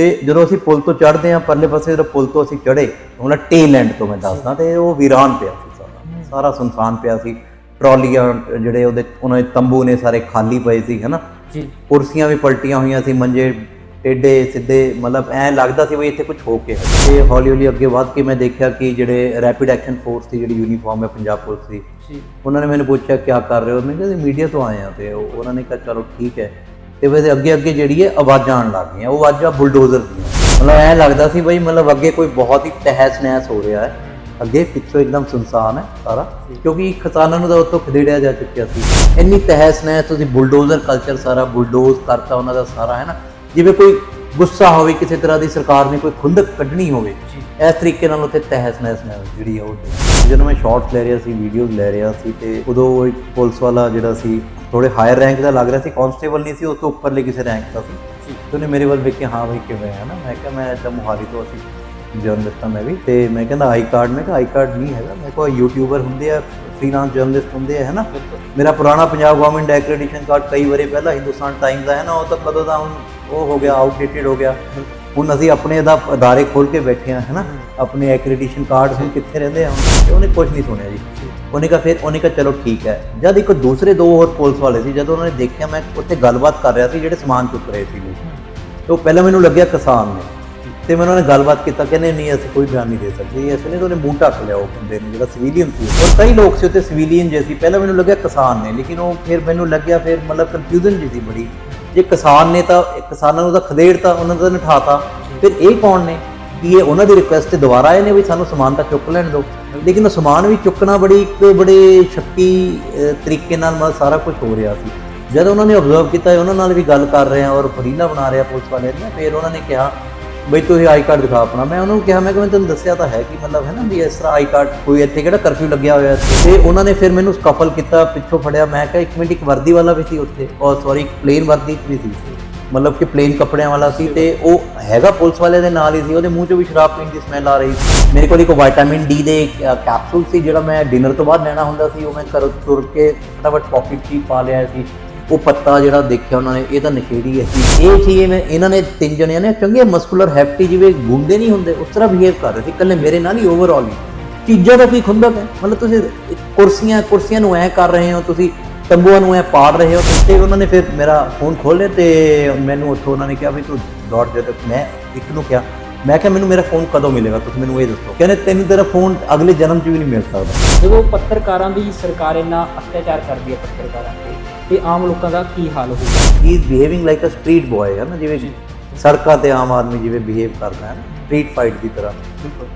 ਤੇ ਜਦੋਂ ਅਸੀਂ ਪੁਲ ਤੋਂ ਚੜ੍ਹਦੇ ਹਾਂ ਪਰਲੇ ਪਾਸੇ ਜਦੋਂ ਪੁਲ ਤੋਂ ਅਸੀਂ ਚੜ੍ਹੇ ਉਹਨਾਂ ਟੇਲ ਐਂਡ ਤੋਂ ਮੈਂ ਦੱਸਦਾ ਤੇ ਉਹ ਵੀਰਾਨ ਪਿਆ ਸੀ ਸਾਰਾ। ਸਾਰਾ ਸੁਨਸਾਨ ਪਿਆ ਸੀ। ਟਰਾਲੀਆਂ ਜਿਹੜੇ ਉਹਦੇ ਉਹਨਾਂ ਦੇ ਤੰਬੂ ਨੇ ਸਾਰੇ ਖਾਲੀ ਪਏ ਸੀ ਹਨਾ? ਜੀ। ਕੁਰਸੀਆਂ ਵੀ ਪਲਟੀਆਂ ਹੋਈਆਂ ਸੀ ਮੰਜੇ ਟੇਡੇ ਸਿੱਧੇ ਮਤਲਬ ਐ ਲੱਗਦਾ ਸੀ ਵੀ ਇੱਥੇ ਕੁਝ ਹੋ ਕੇ ਹੈ ਤੇ ਹੌਲੀ ਹੌਲੀ ਅੱਗੇ ਵੱਧ ਕੇ ਮੈਂ ਦੇਖਿਆ ਕਿ ਜਿਹੜੇ ਰੈਪਿਡ ਐਕਸ਼ਨ ਫੋਰਸ ਦੀ ਜਿਹੜੀ ਯੂਨੀਫਾਰਮ ਹੈ ਪੰਜਾਬ ਪੁਲਿਸ ਦੀ ਜੀ। ਉਹਨਾਂ ਨੇ ਮੈਨੂੰ ਪੁੱਛਿਆ ਕੀ ਕਰ ਰਹੇ ਹੋ? ਮੈਂ ਕਿਹਾ ਮੀਡੀਆ ਤੋਂ ਆਏ ਆ ਤੇ ਉਹ- ਉਹਨਾਂ ਨੇ ਕਿਹਾ ਚਲੋ ਠੀਕ ਹੈ। ਤੇ ਵੈਸੇ ਅੱਗੇ ਅੱਗੇ ਜਿਹੜੀ ਹੈ ਆਵਾਜ਼ਾਂ ਆਉਣ ਲੱਗ ਗਈਆਂ ਉਹ ਆਵਾਜ਼ਾਂ ਬੁਲਡੋਜ਼ਰ ਦੀਆਂ। ਮਤਲਬ ਐ ਲੱਗਦਾ ਸੀ ਬਈ ਮਤਲਬ ਅੱਗੇ ਕੋਈ ਬਹੁਤ ਹੀ ਤਹਿਸ ਨਹਿਸ ਹੋ ਰਿਹਾ ਹੈ। ਅੱਗੇ ਪਿੱਛੋਂ ਇੱਕਦਮ ਸੁਨਸਾਨ ਹੈ ਸਾਰਾ ਕਿਉਂਕਿ ਕਿਸਾਨਾਂ ਨੂੰ ਤਾਂ ਉੱਥੋਂ ਖਦੇੜਿਆ ਜਾ ਚੁੱਕਿਆ ਸੀ। ਇੰਨੀ ਤਹਿਸ ਨਹਿਸ ਤੁਸੀਂ ਬੁਲਡੋਜ਼ਰ ਕਲਚਰ ਸਾਰਾ ਬੁਲਡੋਜ਼ ਕਰਤਾ ਉਹਨਾਂ ਦਾ ਸਾਰਾ ਹੈ ਨਾ? ਜਿਵੇਂ ਕੋਈ ਗੁੱਸਾ ਹੋਵੇ ਕਿਸੇ ਤਰ੍ਹਾਂ ਦੀ ਸਰਕਾਰ ਨੇ ਕੋਈ ਖੁੰਦਕ ਕੱਢਣੀ ਹੋਵੇ ਇਸ ਤਰੀਕੇ ਨਾਲ ਉੱਥੇ ਤਹਿਸ ਨਹਿਸ ਨਾਲ ਜਿਹੜੀ ਆ ਉਹ। ਜਦੋਂ ਮੈਂ ਸ਼ਾਰਟਸ ਲੈ ਰਿਹਾ ਸੀ ਵੀਡੀਓਜ਼ ਲੈ ਰਿਹਾ ਸੀ ਤੇ ਉਦੋਂ ਇੱਕ ਪੁਲਿਸ ਵਾਲਾ ਜਿਹੜਾ ਸੀ ਥੋੜੇ ਹਾਇਰ ਰੈਂਕ ਦਾ ਲੱਗ ਰਿਹਾ ਸੀ ਕਾਂਸਟੇਬਲ ਨਹੀਂ ਸੀ ਉਸ ਤੋਂ ਉੱਪਰਲੇ ਕਿਸੇ ਰੈਂਕ ਦਾ ਸੀ ਉਹਨੇ ਮੇਰੇ ਵੱਲ ਵੇਖ ਕੇ ਹਾਂ ਬਈ ਕਿਵੇਂ ਹੈ ਨਾ ਮੈਂ ਕਿਹਾ ਮੈਂ ਤਾਂ ਮੁਹਾਲੀ ਤੋਂ ਅਸੀਂ ਜਰਨਲਿਸਟ ਹਾਂ ਮੈਂ ਵੀ ਤੇ ਮੈਂ ਕਹਿੰਦਾ ਆਈ ਕਾਰਡ ਮੈਂ ਕਿਹਾ ਆਈ ਕਾਰਡ ਨਹੀਂ ਹੈਗਾ ਮੇਰੇ ਕੋਲ ਯੂਟਿਊਬਰ ਹੁੰਦੇ ਆ ਫ੍ਰੀਲਾਂਸ ਜਰਨਲਿਸਟ ਹੁੰਦੇ ਆ ਹੈ ਨਾ ਮੇਰਾ ਪੁਰਾਣਾ ਪੰਜਾਬ ਗਵਰਨਮੈਂਟ ਐਕ੍ਰੈਡੀਟੇਸ਼ਨ ਕਾਰਡ ਕਈ ਵਾਰੀ ਪਹਿਲਾਂ ਹਿੰਦੁਸਤਾਨ ਟਾਈਮਸ ਦਾ ਹੈ ਨਾ ਉਹ ਤਾਂ ਕਦੋਂ ਦਾ ਹੁਣ ਉਹ ਹੋ ਗਿਆ ਆਊਟਡੇਟਡ ਹੋ ਗਿਆ ਹੁਣ ਅਸੀਂ ਆਪਣੇ ਦਾ ਅਦਾਰੇ ਖੋਲ ਕੇ ਬੈਠੇ ਆ ਹੈ ਨਾ ਆਪਣੇ ਐਕ੍ਰੈਡੀਟੇਸ਼ਨ ਕਾਰਡ ਹੁਣ ਕਿੱਥੇ ਰਹਿੰਦੇ ਆ ਉਹਨੇ ਕੁਝ ਨਹੀਂ ਸੁਣਿਆ ਜੀ ਉਹਨੇ ਕਿਹਾ, ਫਿਰ ਉਹਨੇ ਕਿਹਾ, ਚਲੋ ਠੀਕ ਹੈ। ਜਦ ਇੱਕ ਦੂਸਰੇ ਦੋ ਹੋਰ ਪੁਲਿਸ ਵਾਲੇ ਸੀ, ਜਦੋਂ ਉਹਨਾਂ ਨੇ ਦੇਖਿਆ, ਮੈਂ ਉੱਥੇ ਗੱਲਬਾਤ ਕਰ ਰਿਹਾ ਸੀ, ਜਿਹੜੇ ਸਮਾਨ ਚੁੱਕ ਰਹੇ ਸੀ। ਲੋਕ ਤੇ ਉਹ ਪਹਿਲਾਂ ਮੈਨੂੰ ਲੱਗਿਆ ਕਿਸਾਨ ਨੇ। ਤੇ ਮੈਂ ਉਹਨਾਂ ਨੇ ਗੱਲਬਾਤ ਕੀਤਾ, ਕਹਿੰਦੇ, ਨਹੀਂ, ਅਸੀਂ ਕੋਈ ਬਿਆਨ ਨਹੀਂ ਦੇ ਸਕਦੇ। ਇਸ ਲਈ ਉਹਨੇ ਬੂਟਾ ਢੱਕ ਲਿਆ ਉਹ ਬੰਦੇ ਨੇ, ਜਿਹੜਾ ਸਿਵੀਲੀਅਨ ਸੀ। ਉਹ। ਕਈ ਲੋਕ ਸੀ ਉੱਥੇ ਸਿਵੀਲੀਅਨ ਜੇ ਸੀ। ਪਹਿਲਾਂ ਮੈਨੂੰ ਲੱਗਿਆ ਕਿਸਾਨ ਨੇ, ਲੇਕਿਨ ਉਹ ਫਿਰ ਮੈਨੂੰ ਲੱਗਿਆ, ਫਿਰ ਮਤਲਬ ਕਨਫਿਊਜ਼ਨ ਜੀ ਸੀ ਬੜੀ। ਜੇ ਕਿਸਾਨ ਨੇ ਤਾਂ, ਕਿਸਾਨਾਂ ਨੂੰ ਤਾਂ ਖਦੇੜਤਾ ਉਹਨਾਂ ਦਾ ਨਿਠਾਤਾ। ਫਿਰ ਇਹ ਕੌਣ ਨੇ? ਕੀ ਇਹ ਉਹਨਾਂ ਦੀ ਰਿਕੁਐਸਟ ਤੇ ਦੁਬਾਰਾ ਆਏ ਨੇ ਵੀ ਸਾਨੂੰ ਸਮਾਨ ਤਾਂ ਚੁੱਕ ਲੈਣ ਦਿਓ? ਲੇਕਿਨ ਉਹ ਸਮਾਨ ਵੀ ਚੁੱਕਣਾ ਬੜੀ ਇੱਕ ਬੜੇ ਸ਼ੱਕੀ ਤਰੀਕੇ ਨਾਲ ਮਤਲਬ ਸਾਰਾ ਕੁਝ ਹੋ ਰਿਹਾ ਸੀ। ਜਦ ਉਹਨਾਂ ਨੇ ਅਬਜ਼ਰਵ ਕੀਤਾ ਉਹਨਾਂ ਨਾਲ ਵੀ ਗੱਲ ਕਰ ਰਹੇ ਆ ਔਰ ਫਰੀਲਾ ਬਣਾ ਰਿਹਾ ਪੁਲਿਸ ਵਾਲੇ ਨੇ ਫਿਰ ਉਹਨਾਂ ਨੇ ਕਿਹਾ ਬਈ ਤੁਸੀਂ ਆਈ ਕਾਰਡ ਦਿਖਾ ਆਪਣਾ। ਮੈਂ ਉਹਨਾਂ ਨੂੰ ਕਿਹਾ ਮੈਂ ਕਿ ਮੈਂ ਤੁਹਾਨੂੰ ਦੱਸਿਆ ਤਾਂ ਹੈ ਕਿ ਮਤਲਬ ਹੈ ਨਾ ਵੀ ਇਸ ਤਰ੍ਹਾਂ ਆਈ ਕਾਰਡ ਕੋਈ ਇੱਥੇ ਕਿਹੜਾ ਕਰਫਿਊ ਲੱਗਿਆ ਹੋਇਆ ਤੇ ਉਹਨਾਂ ਨੇ ਫਿਰ ਮੈਨੂੰ ਸਕਫਲ ਕੀਤਾ ਪਿੱਛੋਂ ਫੜਿਆ। ਮੈਂ ਕਿਹਾ ਇੱਕ ਮਿੰਟ ਇੱਕ ਵਰਦੀ ਵਾਲਾ ਵੀ ਸੀ ਉੱਥੇ। ਔਰ ਸੌਰੀ ਇੱਕ ਪਲੇਨ ਵਰਦੀ ਵੀ ਸੀ ਮਤਲਬ ਕਿ ਪਲੇਨ ਕੱਪੜਿਆਂ ਵਾਲਾ ਸੀ ਤੇ ਉਹ ਹੈਗਾ ਪੁਲਿਸ ਵਾਲੇ ਦੇ ਨਾਲ ਹੀ ਸੀ, ਉਹਦੇ ਮੂੰਹ ਚੋਂ ਵੀ ਸ਼ਰਾਬ ਪੀਣ ਦੀ ਸਮੈਲ ਆ ਰਹੀ ਸੀ। ਮੇਰੇ ਕੋਲ ਇੱਕ ਵਿਟਾਮਿਨ ਡੀ ਦੇ ਕੈਪਸੂਲ ਸੀ ਜਿਹੜਾ ਮੈਂ ਡਿਨਰ ਤੋਂ ਬਾਅਦ ਲੈਣਾ ਹੁੰਦਾ ਸੀ, ਉਹ ਮੈਂ ਘਰੋਂ ਤੁਰ ਕੇ ਫਟਾਫਟ ਪਾਕਟ 'ਚ ਪਾ ਲਿਆ ਸੀ। ਉਹ ਪੱਤਾ ਜਿਹੜਾ ਦੇਖਿਆ ਉਹਨਾਂ ਨੇ, ਇਹ ਤਾਂ ਨਸ਼ੇੜੀ ਹੈ ਇਹ ਚੀਜ਼ ਮੈਂ, ਇਹਨਾਂ ਨੇ ਤਿੰਨ ਜਣਿਆਂ ਨੇ ਚੰਗੇ ਮਸਕੂਲਰ ਹੈਫਟੀ ਜਿਵੇਂ ਗੁੰਦੇ ਨਹੀਂ ਹੁੰਦੇ, ਉਸ ਤਰ੍ਹਾਂ ਬਿਹੇਵ ਕਰ ਰਹੇ ਸੀ। ਇਕੱਲੇ ਮੇਰੇ ਨਾਲ ਹੀ ਓਵਰਆਲ ਹੀ। ਚੀਜ਼ਾਂ ਦਾ ਕੋਈ ਖੁੰਦਕ ਹੈ? ਮਤਲਬ ਤੁਸੀਂ ਕੁਰਸੀਆਂ ਕੁਰਸੀਆਂ ਨੂੰ ਐ ਕਰ ਰਹੇ ਹੋ, ਤੁਸੀਂ ਤੰਬੂਆਂ ਨੂੰ ਐ ਪਾੜ ਰਹੇ ਹੋ ਤੇ ਉਹਨਾਂ ਨੇ ਫਿਰ ਮੇਰਾ ਫੋਨ ਖੋਲ੍ਹੇ ਤੇ ਮੈਨੂੰ ਉੱਥੋਂ ਉਹਨਾਂ ਨੇ ਕਿਹਾ ਵੀ ਤੂੰ ਦੌੜ ਜਾ ਤੇ ਮੈਂ ਇੱਕ ਨੂੰ ਕਿਹਾ ਮੈਂ ਕਿਹਾ ਮੈਨੂੰ ਮੇਰਾ ਫੋਨ ਕਦੋਂ ਮਿਲੇਗਾ ਤੁਸੀਂ ਮੈਨੂੰ ਇਹ ਦੱਸੋ। ਕਹਿੰਦੇ ਤੈਨੂੰ ਤੇਰਾ ਫੋਨ ਅਗਲੇ ਜਨਮ 'ਚ ਵੀ ਨਹੀਂ ਮਿਲ ਸਕਦਾ। ਜਦੋਂ ਪੱਤਰਕਾਰਾਂ ਦੀ ਸਰਕਾਰ ਇੰਨਾ ਅਤਿਆਚਾਰ ਕਰਦੀ ਹੈ ਪੱਤਰਕਾਰਾਂ ਤੇ ਤੇ ਆਮ ਲੋਕਾਂ ਦਾ ਕੀ ਹਾਲ ਹੋਊਗਾ ਹੀ behaving like a street boy ਹੈ ਨਾ ਜਿਵੇਂ ਸੜਕਾਂ ਤੇ ਆਮ ਆਦਮੀ ਜਿਵੇਂ ਬਿਹੇਵ ਕਰਦਾ ਹੈ ਸਟਰੀਟ ਫਾਈਟ ਦੀ ਤਰ੍ਹਾਂ।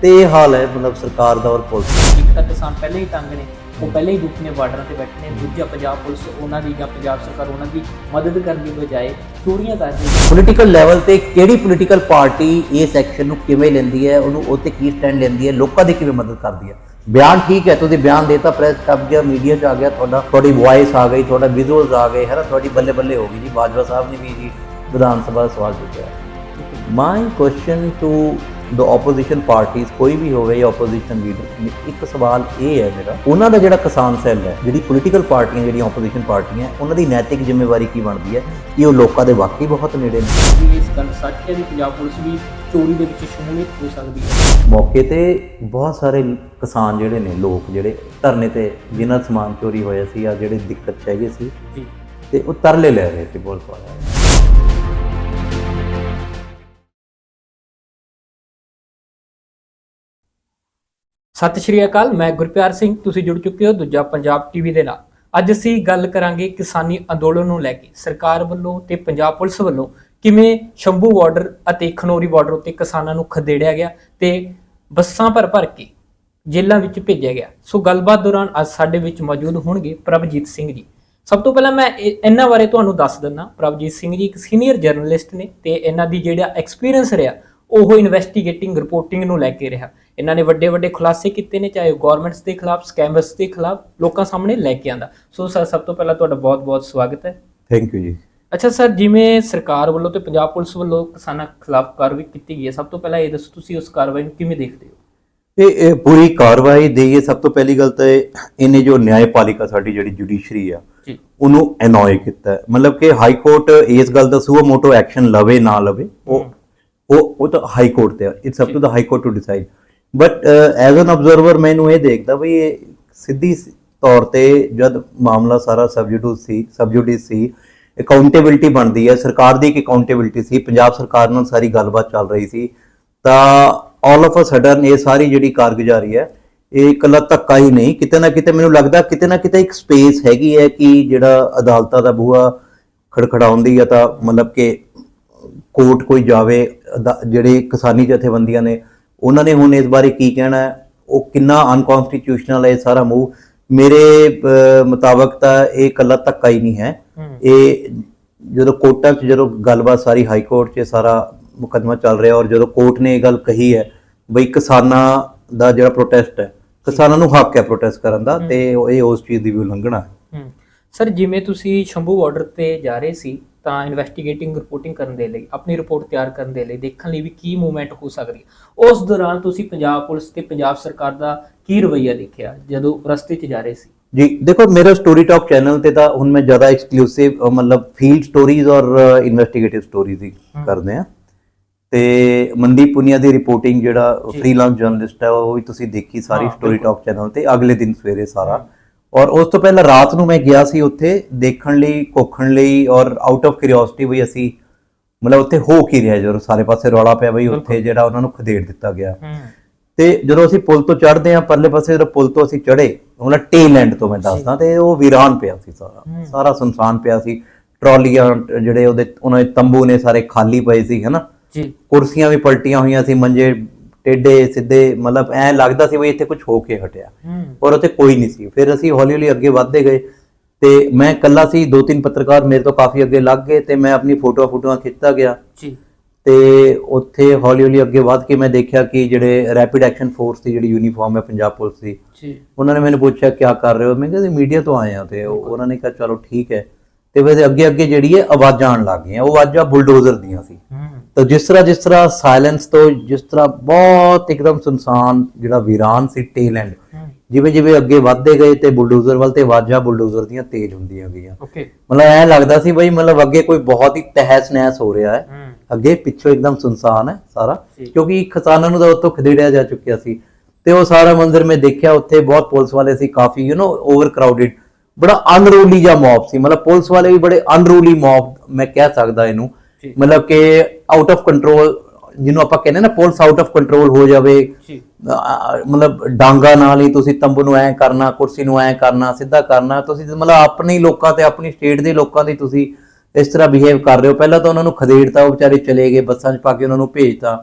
ਤੇ ਇਹ ਹਾਲ ਹੈ ਮਤਲਬ ਸਰਕਾਰ ਦਾ ਔਰ ਪੁਲਿਸ ਦਾ। ਇੱਕ ਤਾਂ ਕਿਸਾਨ ਪਹਿਲਾਂ ਹੀ ਤੰਗ ਨੇ ਉਹ ਪਹਿਲਾਂ ਹੀ ਦੁੱਖ ਨੇ ਬਾਰਡਰਾਂ ਤੇ ਬੈਠੇ ਨੇ। ਦੂਜਾ ਪੰਜਾਬ ਪੁਲਿਸ, ਉਹਨਾਂ ਦੀ ਜਾਂ ਪੰਜਾਬ ਸਰਕਾਰ, ਉਹਨਾਂ ਦੀ ਮਦਦ ਕਰਨ ਦੀ ਬਜਾਏ ਚੋਰੀਆਂ ਕਰ ਹੈ। ਪੋਲੀਟੀਕਲ ਲੈਵਲ ਤੇ ਕਿਹੜੀ ਪੋਲੀਟੀਕਲ ਪਾਰਟੀ ਇਸ ਐਕਸ਼ਨ ਨੂੰ ਕਿਵੇਂ ਲੈਂਦੀ ਹੈ, ਉਹਨੂੰ ਉਹ ਤੇ ਕੀ ਸਟੈਂਡ ਲੈਂਦੀ ਹੈ, ਲੋਕਾਂ ਦੀ ਕਿਵੇਂ ਮਦਦ ਕਰਦੀ ਹੈ? ਬਿਆਨ ਠੀਕ ਹੈ, ਤੁਸੀਂ ਬਿਆਨ ਦੇਤਾ ਪ੍ਰੈਸ ਛਪ ਗਿਆ ਮੀਡੀਆ 'ਚ ਆ ਗਿਆ, ਤੁਹਾਡਾ, ਤੁਹਾਡੀ ਵੌਇਸ ਆ ਗਈ, ਤੁਹਾਡਾ ਵਿਜ਼ੂਅਲਸ ਆ ਗਏ, ਹੈ ਨਾ? ਤੁਹਾਡੀ ਬੱਲੇ ਬੱਲੇ ਹੋ ਗਈ ਜੀ। ਬਾਜਵਾ ਸਾਹਿਬ ਨੇ ਵੀ ਜੀ ਵਿਧਾਨ ਸਭਾ ਦਾ ਸਵਾਲ ਚੁੱਕਿਆ my question to the opposition ਪਾਰਟੀਆਂ ਕੋਈ ਵੀ ਹੋਵੇ ਜਾਂ ਆਪੋਜੀਸ਼ਨ ਲੀਡਰ ਇੱਕ ਸਵਾਲ ਇਹ ਹੈ ਮੇਰਾ ਉਹਨਾਂ ਦਾ ਜਿਹੜਾ ਕਿਸਾਨ ਸੈੱਲ ਹੈ ਜਿਹੜੀ ਪੋਲੀਟੀਕਲ ਪਾਰਟੀਆਂ ਜਿਹੜੀਆਂ ਆਪੋਜੀਸ਼ਨ ਪਾਰਟੀਆਂ ਉਹਨਾਂ ਦੀ ਨੈਤਿਕ ਜ਼ਿੰਮੇਵਾਰੀ ਕੀ ਬਣਦੀ ਹੈ? ਕਿ ਉਹ ਲੋਕਾਂ ਦੇ ਵਾਕਈ ਬਹੁਤ ਨੇੜੇ ਨੇ। ਇਸ ਗੱਲ ਸੱਚ ਹੈ ਵੀ ਪੰਜਾਬ ਪੁਲਿਸ ਵੀ ਚੋਰੀ ਦੇ ਵਿੱਚ ਸ਼ਮੂਲੀਅਤ ਹੋ ਸਕਦੀ ਹੈ। ਮੌਕੇ ਤੇ ਬਹੁਤ ਸਾਰੇ ਕਿਸਾਨ ਜਿਹੜੇ ਨੇ ਲੋਕ ਜਿਹੜੇ ਧਰਨੇ ਤੇ ਜਿਨ੍ਹਾਂ ਦਾ ਸਮਾਨ ਚੋਰੀ ਹੋਇਆ ਸੀ ਜਾਂ ਜਿਹੜੇ ਦਿੱਕਤ 'ਚ ਹੈਗੇ ਸੀ ਤੇ ਉਹ ਤਰਲੇ ਲੈ ਰਹੇ ਸੀ ਵਾਲਿਆਂ ਦੇ। ਸਤਿ ਸ਼੍ਰੀ ਅਕਾਲ, ਮੈਂ ਗੁਰਪਿਆਰ ਸਿੰਘ, ਤੁਸੀਂ ਜੁੜ ਚੁੱਕੇ ਹੋ ਦੂਜਾ ਪੰਜਾਬ ਟੀਵੀ ਦੇ ਨਾਲ। ਅੱਜ ਅਸੀਂ ਗੱਲ ਕਰਾਂਗੇ ਕਿਸਾਨੀ ਅੰਦੋਲਨ ਨੂੰ ਲੈ ਕੇ, ਸਰਕਾਰ ਵੱਲੋਂ ਤੇ ਪੰਜਾਬ ਪੁਲਿਸ ਵੱਲੋਂ ਕਿਵੇਂ ਸ਼ੰਭੂ ਬਾਰਡਰ ਅਤੇ ਖਨੌਰੀ ਬਾਰਡਰ ਉੱਤੇ ਕਿਸਾਨਾਂ ਨੂੰ ਖਦੇੜਿਆ ਗਿਆ ਤੇ ਬੱਸਾਂ ਭਰ ਭਰ ਕੇ ਜੇਲ੍ਹਾਂ ਵਿੱਚ ਭੇਜਿਆ ਗਿਆ। ਸੋ ਗੱਲਬਾਤ ਦੌਰਾਨ ਅੱਜ ਸਾਡੇ ਵਿੱਚ ਮੌਜੂਦ ਹੋਣਗੇ ਪ੍ਰਭਜੀਤ ਸਿੰਘ ਜੀ। ਸਭ ਤੋਂ ਪਹਿਲਾਂ ਮੈਂ ਇਹ- ਇਹਨਾਂ ਬਾਰੇ ਤੁਹਾਨੂੰ ਦੱਸ ਦਿੰਦਾ, ਪ੍ਰਭਜੀਤ ਸਿੰਘ ਜੀ ਇੱਕ ਸੀਨੀਅਰ ਜਰਨਲਿਸਟ ਨੇ ਤੇ ਇਹਨਾਂ ਦੀ ਜਿਹੜਾ ਐਕਸਪੀਰੀਅੰਸ ਰਿਹਾ, ਉਹ ਇਨਵੈਸਟੀਗੇਟਿੰਗ ਰਿਪੋਰਟਿੰਗ ਨੂੰ ਲੈ ਕੇ ਰਿਹਾ। ਇਹਨਾਂ ਨੇ ਵੱਡੇ ਵੱਡੇ ਖੁਲਾਸੇ ਕੀਤੇ ਨੇ ਚਾਹੇ ਗਵਰਨਮੈਂਟਸ ਦੇ ਖਿਲਾਫ ਸਕੈਮਰਸ ਦੇ ਖਿਲਾਫ ਲੋਕਾਂ ਸਾਹਮਣੇ ਲੈ ਕੇ ਆਂਦਾ। ਸੋ ਸਰ ਸਭ ਤੋਂ ਪਹਿਲਾਂ ਤੁਹਾਡਾ ਬਹੁਤ-ਬਹੁਤ ਸਵਾਗਤ ਹੈ। ਥੈਂਕ ਯੂ ਜੀ। ਅੱਛਾ ਸਰ ਜਿਵੇਂ ਸਰਕਾਰ ਵੱਲੋਂ ਤੇ ਪੰਜਾਬ ਪੁਲਿਸ ਵੱਲੋਂ ਕਿਸਾਨਾਂ ਖਿਲਾਫ ਕਾਰਵਾਈ ਕੀਤੀ ਗਈ ਹੈ ਸਭ ਤੋਂ ਪਹਿਲਾਂ ਇਹ ਦੱਸੋ ਤੁਸੀਂ ਉਸ ਕਾਰਵਾਈ ਨੂੰ ਕਿਵੇਂ ਦੇਖਦੇ ਹੋ? ਇਹ ਇਹ ਪੂਰੀ ਕਾਰਵਾਈ ਦੀ ਇਹ ਸਭ ਤੋਂ ਪਹਿਲੀ ਗੱਲ ਤਾਂ ਇਹ- ਇਹਨੇ ਜੋ ਨਿਆਂਪਾਲਿਕਾ ਸਾਡੀ ਜਿਹੜੀ ਜੁਡੀਸ਼ਰੀ ਆ ਉਹਨੂੰ ਅਨੋਏ ਕੀਤਾ। ਮਤਲਬ ਕਿ ਹਾਈ ਕੋਰਟ ਇਸ ਗੱਲ ਦਾ ਸੂਆ ਮੋਟੋ ਐਕਸ਼ਨ ਲਵੇ ਨਾ ਲਵੇ ਉਹ ਉਹ ਉਹ ਤਾਂ ਹਾਈ ਕੋਰਟ ਤੇ it's up to the high court to decide but as an observer ਮੈਨੂੰ ਇਹ ਦੇਖਦਾ ਵੀ ਇਹ ਸਿੱਧੀ ਤੌਰ ਤੇ ਜਦ ਮਾਮਲਾ ਸਾਰਾ ਸਬਜੂਡਿਸ ਸੀ ਸਬਜੂਡਿਸ ਸੀ ਅਕਾਊਂਟੇਬਿਲਟੀ ਬਣਦੀ ਹੈ ਸਰਕਾਰ ਦੀ ਇੱਕ ਅਕਾਊਂਟੇਬਿਲਟੀ ਸੀ ਪੰਜਾਬ ਸਰਕਾਰ ਨਾਲ ਸਾਰੀ ਗੱਲਬਾਤ ਚੱਲ ਰਹੀ ਸੀ ਤਾਂ ਆਲ ਆਫ ਅ ਸਡਨ ਇਹ ਸਾਰੀ ਜਿਹੜੀ ਕਾਰਗੁਜ਼ਾਰੀ ਹੈ ਇਹ ਇਕੱਲਾ ਧੱਕਾ ਹੀ ਨਹੀਂ ਕਿਤੇ ਨਾ ਕਿਤੇ ਮੈਨੂੰ ਲੱਗਦਾ ਕਿਤੇ ਨਾ ਕਿਤੇ ਇੱਕ ਸਪੇਸ ਹੈਗੀ ਹੈ ਕਿ ਜਿਹੜਾ ਅਦਾਲਤਾਂ ਦਾ ਬੂਹਾ ਖੜਖੜਾਉਂਦੀ ਹੈ ਤਾਂ ਮਤਲਬ ਕਿ ਕੋਰਟ ਕੋਈ ਜਾਵੇ ਅਦਾ- ਜਿਹੜੇ ਕਿਸਾਨੀ ਜਥੇਬੰਦੀਆਂ ਨੇ ਉਹਨਾਂ ਨੇ ਹੁਣ ਇਸ ਬਾਰੇ ਕੀ ਕਹਿਣਾ ਹੈ? ਉਹ ਕਿੰਨਾ ਅਨਕਨਸਟੀਟਿਊਸ਼ਨਲ ਹੈ ਸਾਰਾ ਮੂਵ ਮੇਰੇ ਮੁਤਾਬਕ ਤਾਂ ਇਹ ਇਕੱਲਾ ਧੱਕਾ ਹੀ ਨਹੀਂ ਹੈ। ਇਹ ਜਦੋਂ ਕੋਰਟਾਂ 'ਚ ਜਦੋਂ ਗੱਲਬਾਤ ਸਾਰੀ ਹਾਈ ਕੋਰਟ 'ਚ ਸਾਰਾ ਮੁਕੱਦਮਾ ਚੱਲ ਰਿਹਾ ਔਰ ਜਦੋਂ ਕੋਰਟ ਨੇ ਇਹ ਗੱਲ ਕਹੀ ਹੈ ਬਈ ਕਿਸਾਨਾਂ ਦਾ ਜਿਹੜਾ ਪ੍ਰੋਟੈਸਟ ਹੈ ਕਿਸਾਨਾਂ ਨੂੰ ਹੱਕ ਹੈ ਪ੍ਰੋਟੈਸਟ ਕਰਨ ਦਾ ਤੇ ਇਹ ਉਸ ਚੀਜ਼ ਦੀ ਵੀ ਉਲੰਘਣਾ ਹੈ। ਸਰ ਜਿਵੇਂ ਤੁਸੀਂ ਸ਼ੰਭੂ ਬਾਰਡਰ ਤੇ ਜਾ ਰਹੇ ਸੀ ਤਾਂ ਇਨਵੈਸਟੀਗੇਟਿੰਗ ਰਿਪੋਰਟਿੰਗ ਕਰਨ ਦੇ ਲਈ ਆਪਣੀ ਰਿਪੋਰਟ ਤਿਆਰ ਕਰਨ ਦੇ ਲਈ ਦੇਖਣ ਲਈ ਵੀ ਕੀ ਮੂਵਮੈਂਟ ਹੋ ਸਕਦੀ ਹੈ। ਉਸ ਦੌਰਾਨ ਤੁਸੀਂ ਪੰਜਾਬ ਪੁਲਿਸ ਤੇ ਪੰਜਾਬ ਸਰਕਾਰ ਦਾ ਕੀ ਰਵੱਈਆ ਦੇਖਿਆ ਜਦੋਂ ਰਸਤੇ 'ਚ ਜਾ ਰਹੇ ਸੀ? ਜੀ ਦੇਖੋ ਮੇਰਾ ਸਟੋਰੀ ਟਾਕ ਚੈਨਲ ਤੇ ਤਾਂ ਹੁਣ ਮੈਂ ਜ਼ਿਆਦਾ ਐਕਸਕਲੂਸਿਵ ਮਤਲਬ ਫੀਲਡ ਸਟੋਰੀਜ਼ ਔਰ ਇਨਵੈਸਟੀਗੇਟਿਵ ਸਟੋਰੀਜ਼ ਹੀ ਕਰਦੇ ਆ ਤੇ ਮਨਦੀਪ ਪੁਨੀਆ ਦੀ ਰਿਪੋਰਟਿੰਗ ਜਿਹੜਾ। ਫ੍ਰੀਲਾਂਸ ਜਰਨਲਿਸਟ ਹੈ ਉਹ ਵੀ ਤੁਸੀਂ ਦੇਖੀ ਸਾਰੀ ਸਟੋਰੀ। ਟਾਕ ਚੈਨਲ ਤੇ ਅਗਲੇ ਦਿਨ ਸਵੇਰੇ ਸਾਰਾ। ਔਰ ਉਸ ਤੋਂ ਪਹਿਲਾਂ ਰਾਤ ਨੂੰ ਮੈਂ ਗਿਆ ਸੀ ਉੱਥੇ ਦੇਖਣ ਲਈ ਕੋਖਣ ਲਈ ਔਰ ਆਊਟ ਆਫ ਕਿਉਰਿਓਸਿਟੀ ਵੀ ਅਸੀਂ ਮਤਲਬ ਉੱਥੇ ਹੋ ਕੀ ਰਿਹਾ ਜਦੋਂ ਸਾਰੇ ਪਾਸੇ ਰੌਲਾ ਪਿਆ ਬਈ ਉੱਥੇ। ਜਿਹੜਾ ਉਹਨਾਂ ਨੂੰ ਖਦੇੜ ਦਿੱਤਾ ਗਿਆ। ਤੇ ਜਦੋਂ ਅਸੀਂ ਪੁਲ ਤੋਂ ਚੜ੍ਹਦੇ ਆ ਪਰਲੇ ਪਾਸੇ ਜਦੋਂ ਪੁਲ ਤੋਂ ਅਸੀਂ ਚੜ੍ਹੇ ਮਤਲਬ ਟੇਲ ਐਂਡ ਤੋਂ ਮੈਂ ਦੱਸਦਾ ਤੇ ਉਹ ਵੀਰਾਨ ਪਿਆ ਸੀ ਸਾਰਾ। ਸਾਰਾ ਸੁਨਸਾਨ ਪਿਆ ਸੀ। ਟਰਾਲੀਆਂ ਜਿਹੜੇ ਉਹਦੇ ਉਹਨਾਂ ਦੇ ਤੰਬੂ ਨੇ ਸਾਰੇ ਖਾਲੀ ਪਏ ਸੀ ਹਨਾ? ਜੀ। ਕੁਰਸੀਆਂ ਵੀ ਪਲਟੀਆਂ ਹੋਈਆਂ ਸੀ ਮੰਜੇ ਟੇਡੇ ਸਿੱਧੇ ਮਤਲਬ ਐ ਲੱਗਦਾ ਸੀ ਵੀ ਇੱਥੇ ਕੁਝ ਹੋ ਕੇ ਹਟਿਆ। ਔਰ ਉੱਥੇ ਕੋਈ ਨਹੀਂ ਸੀ। ਫਿਰ ਅਸੀਂ ਹੌਲੀ ਹੌਲੀ ਅੱਗੇ ਵਧਦੇ ਗਏ ਤੇ ਮੈਂ ਇਕੱਲਾ ਸੀ ਦੋ ਤਿੰਨ ਪੱਤਰਕਾਰ ਮੇਰੇ ਤੋਂ ਕਾਫੀ ਅੱਗੇ ਲੱਗ ਗਏ ਤੇ ਮੈਂ ਆਪਣੀ ਫੋਟੋ ਫੋਟੋਆਂ ਖਿੱਚਦਾ ਗਿਆ। ਜੀ। ਤੇ ਉੱਥੇ ਹੌਲੀ ਹੌਲੀ ਅੱਗੇ ਵਧ ਕੇ ਮੈਂ ਦੇਖਿਆ ਕਿ ਜਿਹੜੇ ਰੈਪਿਡ ਐਕਸ਼ਨ ਫੋਰਸ ਦੀ ਜਿਹੜੀ ਯੂਨੀਫਾਰਮ ਹੈ ਪੰਜਾਬ ਪੁਲਿਸ ਦੀ ਜੀ। ਉਹਨਾਂ ਨੇ ਮੈਨੂੰ ਪੁੱਛਿਆ ਕੀ ਕਰ ਰਹੇ ਹੋ? ਮੈਂ ਕਿਹਾ ਜੀ ਮੀਡੀਆ ਤੋਂ ਆਏ ਆ ਤੇ ਉਹ- ਉਹਨਾਂ ਨੇ ਕਿਹਾ ਚਲੋ ਠੀਕ ਹੈ। ਤੇ ਫਿਰ ਅੱਗੇ ਅੱਗੇ ਜਿਹੜੀ ਹੈ ਆਵਾਜ਼ਾਂ ਆਉਣ ਲੱਗ ਗਈਆਂ। ਉਹ ਆਵਾਜ਼ਾਂ ਬੁਲਡੋਜ਼ਰ ਦੀਆਂ ਸੀ। ਤਾਂ ਜਿਸ ਤਰ੍ਹਾਂ ਜਿਸ ਤਰ੍ਹਾਂ ਸਾਇਲੈਂਸ ਤੋਂ ਜਿਸ ਤਰ੍ਹਾਂ ਬਹੁਤ ਇੱਕਦਮ ਸੁਨਸਾਨ ਜਿਹੜਾ ਵੀਰਾਨ ਸੀ ਟੇਲ ਐਂਡ ਜਿਵੇਂ ਜਿਵੇਂ ਅੱਗੇ ਵਧਦੇ ਗਏ ਤੇ ਬੁਲਡੋਜ਼ਰ ਵੱਲ ਤੇ ਆਵਾਜ਼ਾਂ ਬੁਲਡੋਜ਼ਰ ਦੀਆਂ ਤੇਜ਼ ਹੁੰਦੀਆਂ ਗਈਆਂ। ਮਤਲਬ ਐ ਲੱਗਦਾ ਸੀ ਬਈ ਮਤਲਬ ਅੱਗੇ ਕੋਈ ਬਹੁਤ ਹੀ ਤਹਿਸ ਨਹਿਸ ਹੋ ਰਿਹਾ ਹੈ। ਅੱਗੇ ਪਿੱਛੋਂ ਇੱਕਦਮ ਸੁਨਸਾਨ ਹੈ ਸਾਰਾ। ਕਿਉਂਕਿ ਕਿਸਾਨਾਂ ਨੂੰ ਤਾਂ ਉੱਥੋਂ ਖਦੇੜਿਆ ਜਾ ਚੁੱਕਿਆ ਸੀ। ਤੇ ਉਹ ਸਾਰਾ ਮੰਜ਼ਰ ਮੈਂ ਦੇਖਿਆ ਉੱਥੇ ਬਹੁਤ ਪੁਲਿਸ ਵਾਲੇ ਸੀ ਕਾਫੀ ਯੂ نو ਓਵਰ ਕਰਾਊਡਡ ਬੜਾ ਅਨਰੂਲੀ ਜਿਹਾ ਮੌਬ ਸੀ। ਮਤਲਬ ਪੁਲਿਸ ਵਾਲੇ ਵੀ ਬੜੇ ਅਨਰੂਲੀ ਮੌਬ ਮੈਂ ਕਹਿ ਸਕਦਾ ਇਹਨੂੰ। ਮਤਲਬ ਕਿ ਆਊਟ ਆਫ ਕੰਟਰੋਲ ਜਿਹਨੂੰ ਆਪਾਂ ਕਹਿੰਦੇ ਨਾ ਪੁਲਿਸ ਆਊਟ ਆਫ ਕੰਟਰੋਲ ਹੋ ਜਾਵੇ ਮਤਲਬ ਡਾਂਗਾ ਨਾਲ ਹੀ ਤੁਸੀਂ ਤੰਬੂ ਨੂੰ ਐ ਕਰਨਾ ਕੁਰਸੀ ਨੂੰ ਐ ਕਰਨਾ ਸਿੱਧਾ ਕਰਨਾ ਤੁਸੀਂ ਮਤਲਬ ਆਪਣੇ ਲੋਕਾਂ ਤੇ ਆਪਣੀ ਸਟੇਟ ਦੇ ਲੋਕਾਂ ਦੀ ਤੁਸੀਂ ਇਸ ਤਰ੍ਹਾਂ ਬਿਹੇਵ ਕਰ ਰਹੇ ਹੋ। ਪਹਿਲਾਂ ਤਾਂ ਉਹਨਾਂ ਨੂੰ ਖਦੇੜਤਾ ਉਹ ਵਿਚਾਰੇ ਚਲੇ ਗਏ ਬੱਸਾਂ 'ਚ ਪਾ ਕੇ ਉਹਨਾਂ ਨੂੰ ਭੇਜਤਾ